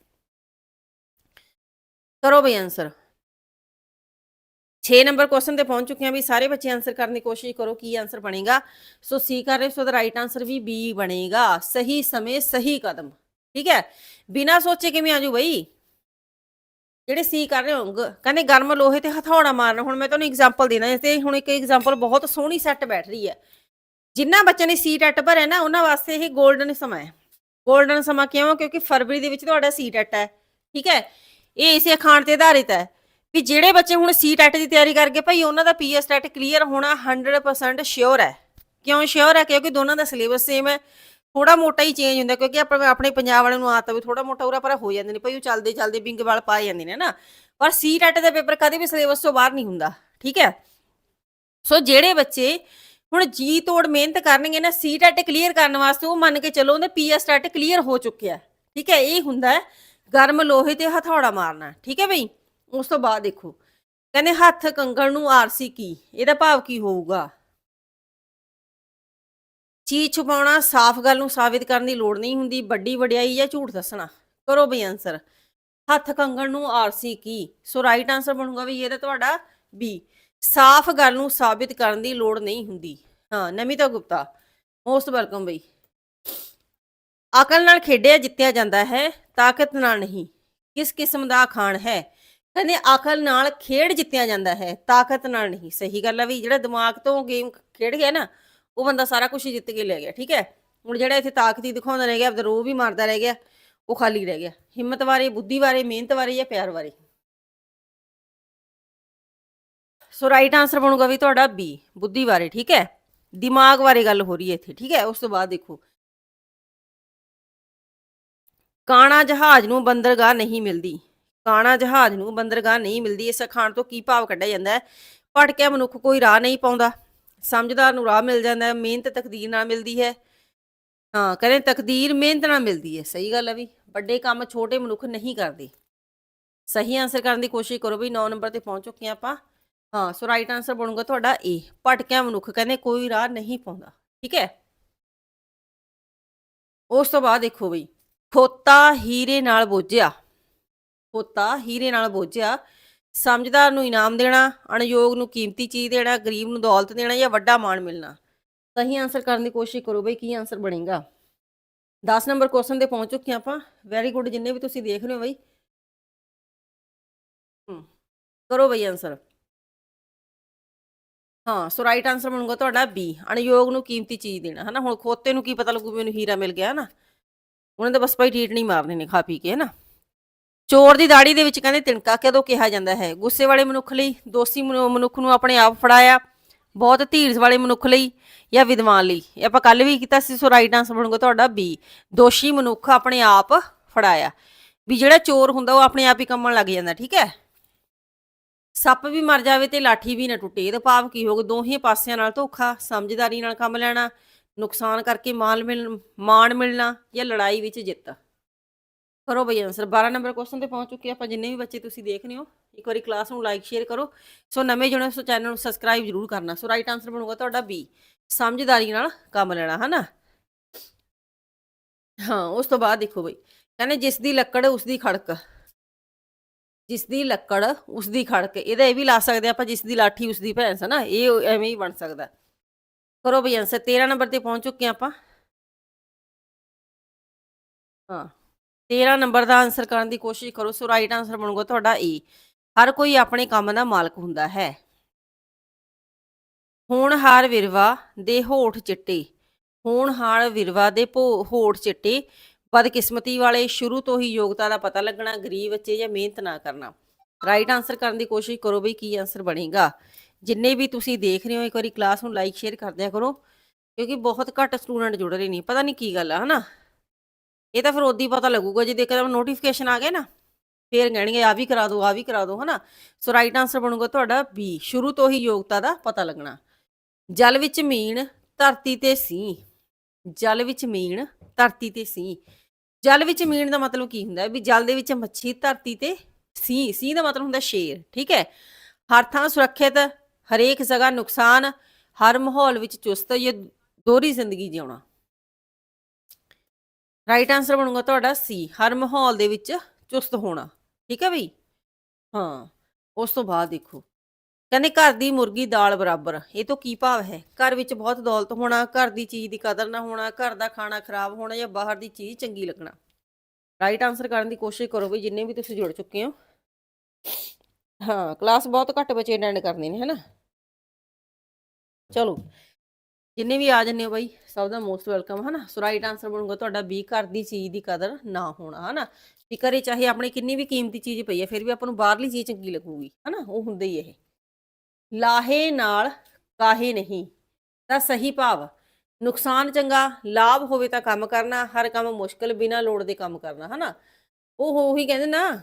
ਕਰੋ ਬਈ ਆਨਸਰ 6 ਨੰਬਰ ਕੁਐਸਚਨ ਤੇ ਪਹੁੰਚ ਚੁੱਕੇ ਹਾਂ ਵੀ ਸਾਰੇ ਬੱਚੇ ਆਨਸਰ ਕਰਨ ਦੀ ਕੋਸ਼ਿਸ਼ ਕਰੋ ਕੀ ਆਨਸਰ ਬਣੇਗਾ। ਸੋ ਸੀ ਕਰ ਰਹੇ ਸੋ ਦਾ ਰਾਈਟ ਆਨਸਰ ਵੀ ਬੀ ਬਣੇਗਾ। ਸਹੀ ਸਮੇਂ ਸਹੀ ਕਦਮ। ਠੀਕ ਹੈ? ਬਿਨਾਂ ਸੋਚੇ ਕਿਵੇਂ ਆਜੂ ਬਈ? ਜਿਹੜੇ ਸੀ ਕਰ ਰਹੇ ਹੋਣਗੇ, ਕਹਿੰਦੇ ਗਰਮ ਲੋਹੇ ਤੇ ਹਥੌੜਾ ਮਾਰਨਾ, ਹੁਣ ਮੈਂ ਤੁਹਾਨੂੰ ਐਗਜ਼ਾਮਪਲ ਦੇਣਾ ਤੇ ਹੁਣ ਇੱਕ ਐਗਜ਼ਾਮਪਲ ਬਹੁਤ ਸੋਹਣੀ ਸੈੱਟ ਬੈਠ ਰਹੀ ਹੈ। ਜਿਨ੍ਹਾਂ ਬੱਚਿਆਂ ਨੇ ਸੀ ਟੈਟ ਭਰਿਆ ਨਾ, ਉਹਨਾਂ ਵਾਸਤੇ ਇਹ 골ਡਨ ਸਮਾਂ ਹੈ। 골ਡਨ ਸਮਾਂ ਕਿਉਂ? ਕਿਉਂਕਿ ਫਰਵਰੀ ਦੇ ਵਿੱਚ ਤੁਹਾਡਾ ਸੀ ਟੈਟ ਹੈ, ਠੀਕ ਹੈ? ਇਹ ਇਸੇ ਅਖਾਣ ਤੇ ਆਧਾਰਿਤ ਹੈ ਵੀ ਜਿਹੜੇ ਬੱਚੇ ਹੁਣ ਸੀ ਟੈਟ ਦੀ ਤਿਆਰੀ ਕਰਕੇ, ਭਾਈ ਉਹਨਾਂ ਦਾ ਪੀਐਸ ਟੈਟ ਕਲੀਅਰ ਹੋਣਾ 100% ਸ਼ੋਰ ਹੈ। ਕਿਉਂ ਸ਼ੋਰ ਹੈ? ਕਿਉਂਕਿ ਦੋਨਾਂ ਦਾ ਸਿਲੇਬਸ ਸੇਮ ਹੈ। ਥੋੜਾ ਮੋਟਾ ਹੀ ਚੇਂਜ ਹੁੰਦਾ ਕਿਉਂਕਿ ਆਪਣੇ ਆਪਣੇ ਪੰਜਾਬ ਵਾਲਿਆਂ ਨੂੰ ਆਤਾ ਵੀ ਥੋੜਾ ਮੋਟਾ ਉਰਾ ਪਰ ਹੋ ਜਾਂਦੇ ਨੇ, ਭਾਈ ਉਹ ਚੱਲਦੇ ਚੱਲਦੇ ਬਿੰਗ ਵਾਲ ਪਾ ਜਾਂਦੇ ਨੇ ਨਾ ਪਰ ਸੀ ਟੈਟ ਦਾ ਪੇਪਰ ਕਦੇ ਵੀ ਸਿਲੇਬਸ ਤੋਂ ਬਾਹਰ ਨਹੀਂ ਹੁੰਦਾ, ਠੀਕ ਹੈ? ਸੋ ਜਿਹੜੇ ਬੱਚੇ ਹੁਣ ਜੀ ਤੋੜ ਮਿਹਨਤ ਕਰਨਗੇ ਨਾ ਸੀ ਟੈਟ ਕਲੀਅਰ ਕਰਨ ਵਾਸਤੇ ਉਹ ਮੰਨ ਕੇ ਚੱਲੋ ਉਹਦੇ ਪੀਐਸ ਟੈਟ ਕਲੀਅਰ ਹੋ ਚੁੱਕਿਆ ਠੀਕ ਹੈ? ਇਹ ਹੁੰਦਾ ਗਰਮ ਲੋਹੇ ਤੇ ਹਥੌੜਾ ਮਾਰਨਾ, ਠੀਕ ਹੈ ਬਈ? ਉਸ ਤੋਂ ਬਾਅਦ ਦੇਖੋ, ਕਹਿੰਦੇ ਹੱਥ ਕੰਗਣ ਨੂੰ ਆਰਸੀ ਕੀ? ਇਹਦਾ ਭਾਵ ਕੀ ਹੋਊਗਾ? ਚੀਜ਼ ਛੁਪਾਉਣਾ, ਸਾਫ਼ ਗੱਲ ਨੂੰ ਸਾਬਿਤ ਕਰਨ ਦੀ ਲੋੜ ਨਹੀਂ ਹੁੰਦੀ, ਵੱਡੀ ਵਡਿਆਈ ਜਾਂ ਝੂਠ ਦੱਸਣਾ। ਕਰੋ ਬਈ ਆਨਸਰ ਹੱਥ ਕੰਗਣ ਨੂੰ ਆਰਸੀ ਕੀ? ਸੋ ਰਾਈਟ ਆਨਸਰ ਬਣੂਗਾ ਵੀ ਇਹਦਾ ਤੁਹਾਡਾ ਬੀ ਸਾਫ਼ ਗੱਲ ਨੂੰ ਸਾਬਿਤ ਕਰਨ ਦੀ ਲੋੜ ਨਹੀਂ ਹੁੰਦੀ। ਹਾਂ, ਨਮਿਤਾ ਗੁਪਤਾ। ਮੋਸਟ ਵੈਲਕਮ ਬਈ। ਅਕਲ ਨਾਲ ਖੇਡਿਆ ਜਿੱਤਿਆ ਜਾਂਦਾ ਹੈ, ਤਾਕਤ ਨਾਲ ਨਹੀਂ। ਕਿਸ ਕਿਸਮ ਦਾ ਖਾਣ ਹੈ? ਕਹਿੰਦੇ ਅਕਲ ਨਾਲ ਖੇਡ ਜਿੱਤਿਆ ਜਾਂਦਾ ਹੈ, ਤਾਕਤ ਨਾਲ ਨਹੀਂ। ਸਹੀ ਗੱਲ ਹੈ ਵੀ ਜਿਹੜਾ ਦਿਮਾਗ ਤੋਂ ਗੇਮ ਖੇਡ ਗਿਆ ਨਾ ਉਹ ਬੰਦਾ ਸਾਰਾ ਕੁਝ ਜਿੱਤ ਕੇ ਲੈ ਗਿਆ, ਠੀਕ ਹੈ? ਹੁਣ ਜਿਹੜਾ ਇੱਥੇ ਤਾਕਤੀ ਦਿਖਾਉਂਦਾ ਰਹਿ ਗਿਆ, ਆਪਦਾ ਰੋਹ ਵੀ ਮਾਰਦਾ ਰਹਿ ਗਿਆ, ਉਹ ਖਾਲੀ ਰਹਿ ਗਿਆ। ਹਿੰਮਤ ਬਾਰੇ, ਬੁੱਧੀ ਬਾਰੇ, ਮਿਹਨਤ ਬਾਰੇ ਜਾਂ ਪਿਆਰ ਬਾਰੇ? ਸੋ ਰਾਈਟ ਆਨਸਰ ਬਣੂਗਾ ਵੀ ਤੁਹਾਡਾ ਬੀ ਬੁੱਧੀ ਬਾਰੇ, ਠੀਕ ਹੈ? ਦਿਮਾਗ ਬਾਰੇ ਗੱਲ ਹੋ ਰਹੀ ਹੈ ਇੱਥੇ, ਠੀਕ ਹੈ? ਉਸ ਤੋਂ ਬਾਅਦ ਦੇਖੋ। ਕਾਣਾ ਜਹਾਜ਼ ਨੂੰ ਬੰਦਰਗਾਹ ਨਹੀਂ ਮਿਲਦੀ। ਕਾਣਾ ਜਹਾਜ਼ ਨੂੰ ਬੰਦਰਗਾਹ ਨਹੀਂ ਮਿਲਦੀ, ਇਸ ਅਖਾਣ ਤੋਂ ਕੀ ਭਾਵ ਕੱਢਿਆ ਜਾਂਦਾ ਹੈ? ਭਟਕਿਆ ਮਨੁੱਖ ਕੋਈ ਰਾਹ ਨਹੀਂ ਪਾਉਂਦਾ। ਸਮਝਦਾਰ ਨੂੰ ਰਾਹ ਮਿਲ ਜਾਂਦਾ ਹੈ, ਮਿਹਨਤ ਤਕਦੀਰ ਨਾਲ ਮਿਲਦੀ ਹੈ। ਹਾਂ, ਕਹਿੰਦੇ ਤਕਦੀਰ ਮਿਹਨਤ ਨਾਲ ਮਿਲਦੀ ਹੈ, ਸਹੀ ਗੱਲ ਹੈ ਵੀ, ਵੱਡੇ ਕੰਮ ਛੋਟੇ ਮਨੁੱਖ ਨਹੀਂ ਕਰਦੇ। ਸਹੀ ਆਨਸਰ ਕਰਨ ਦੀ ਕੋਸ਼ਿਸ਼ ਕਰੋ ਵੀ 9 ਨੰਬਰ ਤੇ ਪਹੁੰਚ ਚੁੱਕੇ ਆਪਾਂ। ਹਾਂ, ਸੋ ਰਾਈਟ ਆਨਸਰ ਬਣੂਗਾ ਤੁਹਾਡਾ ਏ ਭਟਕਿਆ ਮਨੁੱਖ, ਕਹਿੰਦੇ ਕੋਈ ਰਾਹ ਨਹੀਂ ਪਾਉਂਦਾ, ਠੀਕ ਹੈ? ਉਸ ਤੋਂ ਬਾਅਦ ਦੇਖੋ ਬਈ, ਖੋਤਾ ਹੀਰੇ ਨਾਲ ਬੋਝਿਆ, ਖੋਤਾ ਹੀਰੇ ਨਾਲ ਬੋਝਿਆ ਸਮਝਦਾਰ ਨੂੰ ਇਨਾਮ ਦੇਣਾ, ਅਣਯੋਗ ਨੂੰ ਕੀਮਤੀ ਚੀਜ਼ ਦੇਣਾ, ਗਰੀਬ ਨੂੰ ਦੌਲਤ ਦੇਣਾ ਜਾਂ ਵੱਡਾ ਮਾਣ ਮਿਲਣਾ। ਸਹੀ ਆਨਸਰ ਕਰਨ ਦੀ ਕੋਸ਼ਿਸ਼ ਕਰੋ ਬਈ ਕੀ ਆਨਸਰ ਬਣੇਗਾ। 10 ਨੰਬਰ ਕੁਐਸਚਨ ਤੇ ਪਹੁੰਚ ਚੁੱਕੇ ਹਾਂ ਆਪਾਂ। ਵੈਰੀ ਗੁੱਡ ਜਿੰਨੇ ਵੀ ਤੁਸੀਂ ਦੇਖ ਰਹੇ ਹੋ ਬਈ। ਕਰੋ ਬਈ ਆਨਸਰ ਹਾਂ ਸੋ ਰਾਈਟ ਆਨਸਰ ਬਣੂਗਾ ਤੁਹਾਡਾ ਬੀ ਅਣਯੋਗ ਨੂੰ ਕੀਮਤੀ ਚੀਜ਼ ਦੇਣਾ, ਹਨਾ? ਹੁਣ ਖੋਤੇ ਨੂੰ ਕੀ ਪਤਾ ਲੱਗੂ ਮੈਨੂੰ ਹੀਰਾ ਮਿਲ ਗਿਆ ਨਾ ਉਹਨਾਂ ਦੇ ਬਸ ਭਾਈ ਠੀਟ ਨਹੀਂ ਮਾਰਨੇ ਨੇ, ਖਾ ਪੀ ਕੇ, ਹਨਾ? ਚੋਰ ਦੀ ਦਾੜੀ ਦੇ ਵਿੱਚ ਕਹਿੰਦੇ ਤਿਣਕਾ ਕਦੋਂ ਕਿਹਾ ਜਾਂਦਾ ਹੈ? ਗੁੱਸੇ ਵਾਲੇ ਮਨੁੱਖ ਲਈ, ਦੋਸ਼ੀ ਮਨੁ- ਮਨੁੱਖ ਨੂੰ ਆਪਣੇ ਆਪ ਫੜਾਇਆ, ਬਹੁਤ ਧੀਰਜ ਵਾਲੇ ਮਨੁੱਖ ਲਈ ਜਾਂ ਵਿਦਵਾਨ ਲਈ? ਇਹ ਆਪਾਂ ਕੱਲ ਵੀ ਕੀਤਾ ਸੀ, ਸੋ ਰਾਈਟ ਆਨਸਰ ਬਣੂਗਾ ਤੁਹਾਡਾ ਬੀ ਦੋਸ਼ੀ ਮਨੁੱਖ ਆਪਣੇ ਆਪ ਫੜਾਇਆ। ਵੀ ਜਿਹੜਾ ਚੋਰ ਹੁੰਦਾ ਉਹ ਆਪਣੇ ਆਪ ਹੀ ਕੰਮਣ ਲੱਗ ਜਾਂਦਾ, ਠੀਕ ਹੈ? ਸੱਪ ਵੀ ਮਰ ਜਾਵੇ ਤੇ ਲਾਠੀ ਵੀ ਨਾ ਟੁੱਟੇ, ਇਹਦਾ ਭਾਵ ਕੀ ਹੋਊਗਾ? ਦੋਹੇ ਪਾਸਿਆਂ ਨਾਲ ਧੋਖਾ, ਸਮਝਦਾਰੀ ਨਾਲ ਕੰਮ ਲੈਣਾ, ਨੁਕਸਾਨ ਕਰਕੇ ਮਾਲ ਮਿਲ, ਮਾਣ ਮਿਲਣਾ ਜਾਂ ਲੜਾਈ ਵਿੱਚ ਜਿੱਤ। ਕਰੋ ਬਈ ਆਨਸਰ 12 ਨੰਬਰ ਕੁਐਸਚਨ ਤੇ ਪਹੁੰਚ ਚੁੱਕੇ ਆਪਾਂ, ਜਿੰਨੇ ਵੀ ਬੱਚੇ ਤੁਸੀਂ ਦੇਖ ਰਹੇ ਹੋ, ਇੱਕ ਵਾਰੀ ਕਲਾਸ ਨੂੰ ਲਾਈਕ ਸ਼ੇਅਰ ਕਰੋ। ਸੋ ਨਵੇਂ ਜੁੜੇ ਸੋ ਚੈਨਲ ਨੂੰ ਸਬਸਕ੍ਰਾਈਬ ਜ਼ਰੂਰ ਕਰਨਾ। ਸੋ ਰਾਈਟ ਆਨਸਰ ਬਣੂਗਾ ਤੁਹਾਡਾ ਬੀ ਸਮਝਦਾਰੀ ਨਾਲ ਕੰਮ ਲੈਣਾ, ਹਨਾ? ਹਾਂ, ਉਸ ਤੋਂ ਬਾਅਦ ਦੇਖੋ ਬਈ। ਕਹਿੰਦੇ ਜਿਸ ਦੀ ਲੱਕੜ ਉਸ ਦੀ ਖੜਕ। ਜਿਸ ਦੀ ਲੱਕੜ ਉਸ ਦੀ ਖੜਕ। ਇਹਦਾ ਇਹ ਵੀ ਲਾ ਸਕਦੇ ਆਪਾਂ ਜਿਸ ਦੀ ਲਾਠੀ ਉਸ ਦੀ ਭੈਂਸ, ਹਨਾ? ਇਹ ਐਵੇਂ ਹੀ ਬਣ ਸਕਦਾ ਕਰੋ ਬਈ ਆਨਸਰ 13 ਨੰਬਰ ਤੇ ਪਹੁੰਚ ਚੁੱਕੇ ਹਾਂ ਆਪਾਂ। ਹਾਂ। 13 ਨੰਬਰ ਦਾ ਆਨਸਰ ਕਰਨ ਦੀ ਕੋਸ਼ਿਸ਼ ਕਰੋ, ਸੋ ਰਾਈਟ ਆਨਸਰ ਬਣੂਗਾ ਤੁਹਾਡਾ ਏ ਹਰ ਕੋਈ ਆਪਣੇ ਕੰਮ ਦਾ ਮਾਲਕ ਹੁੰਦਾ ਹੈ। ਹੋਣਹਾਰ ਵਿਰਵਾ ਦੇ ਹੋਠ ਚਿੱਟੇ। ਹੋਣਹਾਰ ਵਿਰਵਾ ਦੇ ਹੋਠ ਚਿੱਟੇ। ਬਦਕਿਸਮਤੀ ਵਾਲੇ ਸ਼ੁਰੂ ਤੋਂ ਹੀ ਯੋਗਤਾ ਦਾ ਪਤਾ ਲੱਗਣਾ, ਗਰੀਬ ਬੱਚੇ ਜਾਂ ਮਿਹਨਤ ਨਾ ਕਰਨਾ। ਰਾਈਟ ਆਨਸਰ ਕਰਨ ਦੀ ਕੋਸ਼ਿਸ਼ ਕਰੋ ਬਈ ਕੀ ਆਨਸਰ ਬਣੇਗਾ। ਜਿੰਨੇ ਵੀ ਤੁਸੀਂ ਦੇਖ ਰਹੇ ਹੋ, ਇੱਕ ਵਾਰੀ ਕਲਾਸ ਨੂੰ ਲਾਈਕ ਸ਼ੇਅਰ ਕਰ ਦਿਆ ਕਰੋ। ਕਿਉਂਕਿ ਬਹੁਤ ਘੱਟ ਸਟੂਡੈਂਟ ਜੁੜ ਰਹੇ ਨੇ। ਪਤਾ ਨਹੀਂ ਕੀ ਗੱਲ ਆ, ਹਨਾ? ਇਹ ਤਾਂ ਫਿਰ ਉਦੋਂ ਹੀ ਪਤਾ ਲੱਗੂਗਾ, ਜੇ ਦੇਖਦਾ ਨੋਟੀਫਿਕੇਸ਼ਨ ਆ ਗਏ ਨਾ, ਫੇਰ ਕਹਿਣਗੇ ਆ ਵੀ ਕਰਾ ਦਿਓ ਆ ਵੀ ਕਰਾ ਦਿਓ ਹਨਾ? ਸੋ ਰਾਈਟ ਆਨਸਰ ਬਣੂਗਾ ਤੁਹਾਡਾ ਬੀ ਸ਼ੁਰੂ ਤੋਂ ਹੀ ਯੋਗਤਾ ਦਾ ਪਤਾ ਲੱਗਣਾ। ਜਲ ਵਿੱਚ ਮੀਨ ਧਰਤੀ ਤੇ ਸੀ ਜਲ ਵਿੱਚ ਮੀਨ ਧਰਤੀ ਤੇ ਸੀ ਜਲ ਵਿੱਚ ਮੀਨ ਦਾ ਮਤਲਬ ਕੀ ਹੁੰਦਾ ਵੀ ਜਲ ਦੇ ਵਿੱਚ ਮੱਛੀ, ਧਰਤੀ ਤੇ ਸੀ ਸੀ ਦਾ ਮਤਲਬ ਹੁੰਦਾ ਸ਼ੇਰ, ਠੀਕ ਹੈ? ਹਰ ਥਾਂ ਸੁਰੱਖਿਅਤ, ਹਰੇਕ ਜਗ੍ਹਾ ਨੁਕਸਾਨ, ਹਰ ਮਾਹੌਲ ਵਿੱਚ ਚੁਸਤ ਇਹ ਦੋਹਰੀ ਜ਼ਿੰਦਗੀ ਜਿਉਣਾ। ਰਾਈਟ ਆਨਸਰ ਬਣੂਗਾ ਤੁਹਾਡਾ ਸੀ ਹਰ ਮਾਹੌਲ ਦੇ ਵਿੱਚ ਚੁਸਤ ਹੋਣਾ, ਠੀਕ ਹੈ ਬਈ? ਹਾਂ, ਉਸ ਤੋਂ ਬਾਅਦ ਦੇਖੋ। ਕਹਿੰਦੇ ਘਰ ਦੀ ਮੁਰਗੀ ਦਾਲ ਬਰਾਬਰ ਇਹ ਤੋਂ ਕੀ ਭਾਵ ਹੈ? ਘਰ ਵਿੱਚ ਬਹੁਤ ਦੌਲਤ ਹੋਣਾ, ਘਰ ਦੀ ਚੀਜ਼ ਦੀ ਕਦਰ ਨਾ ਹੋਣਾ, ਘਰ ਦਾ ਖਾਣਾ ਖਰਾਬ ਹੋਣਾ ਜਾਂ ਬਾਹਰ ਦੀ ਚੀਜ਼ ਚੰਗੀ ਲੱਗਣਾ। ਰਾਈਟ ਆਨਸਰ ਕਰਨ ਦੀ ਕੋਸ਼ਿਸ਼ ਕਰੋ ਵੀ ਜਿੰਨੇ ਵੀ ਤੁਸੀਂ ਜੁੜ ਚੁੱਕੇ ਹੋ। ਹਾਂ ਕਲਾਸ ਬਹੁਤ ਘੱਟ ਬੱਚੇ ਅਟੈਂਡ ਕਰਨੇ ਨੇ ਹਨਾ ਚਲੋ ਜਿੰਨੇ ਵੀ ਆ ਜੰਨੇ ਹੋ ਬਾਈ, ਸਭ ਦਾ ਮੋਸਟ ਵੈਲਕਮ ਹਨਾ? ਸੋ ਰਾਈਟ ਆਨਸਰ ਬਣੂਗਾ ਤੁਹਾਡਾ ਵੀ ਘਰ ਦੀ ਚੀਜ਼ ਦੀ ਕਦਰ ਨਾ ਹੋਣਾ, ਹਨਾ? ਵੀ ਘਰੇ ਚਾਹੇ ਆਪਣੇ ਕਿੰਨੀ ਵੀ ਕੀਮਤੀ ਚੀਜ਼ ਪਈ ਹੈ ਫਿਰ ਵੀ ਆਪਾਂ ਨੂੰ ਬਾਹਰਲੀ ਚੀਜ਼ ਚੰਗੀ ਲੱਗੂਗੀ, ਹਨਾ? ਉਹ ਹੁੰਦੇ ਹੀ ਇਹ। ਲਾਹੇ ਨਾਲ ਕਾਹੇ ਨਹੀਂ ਦਾ ਸਹੀ ਭਾਵ। ਨੁਕਸਾਨ ਚੰਗਾ, ਲਾਭ ਹੋਵੇ ਤਾਂ ਕੰਮ ਕਰਨਾ, ਹਰ ਕੰਮ ਮੁਸ਼ਕਲ ਬਿਨਾਂ ਲੋੜ ਦੇ ਕੰਮ ਕਰਨਾ, ਹਨਾ? ਉਹ ਉਹੀ ਕਹਿੰਦੇ ਨਾ,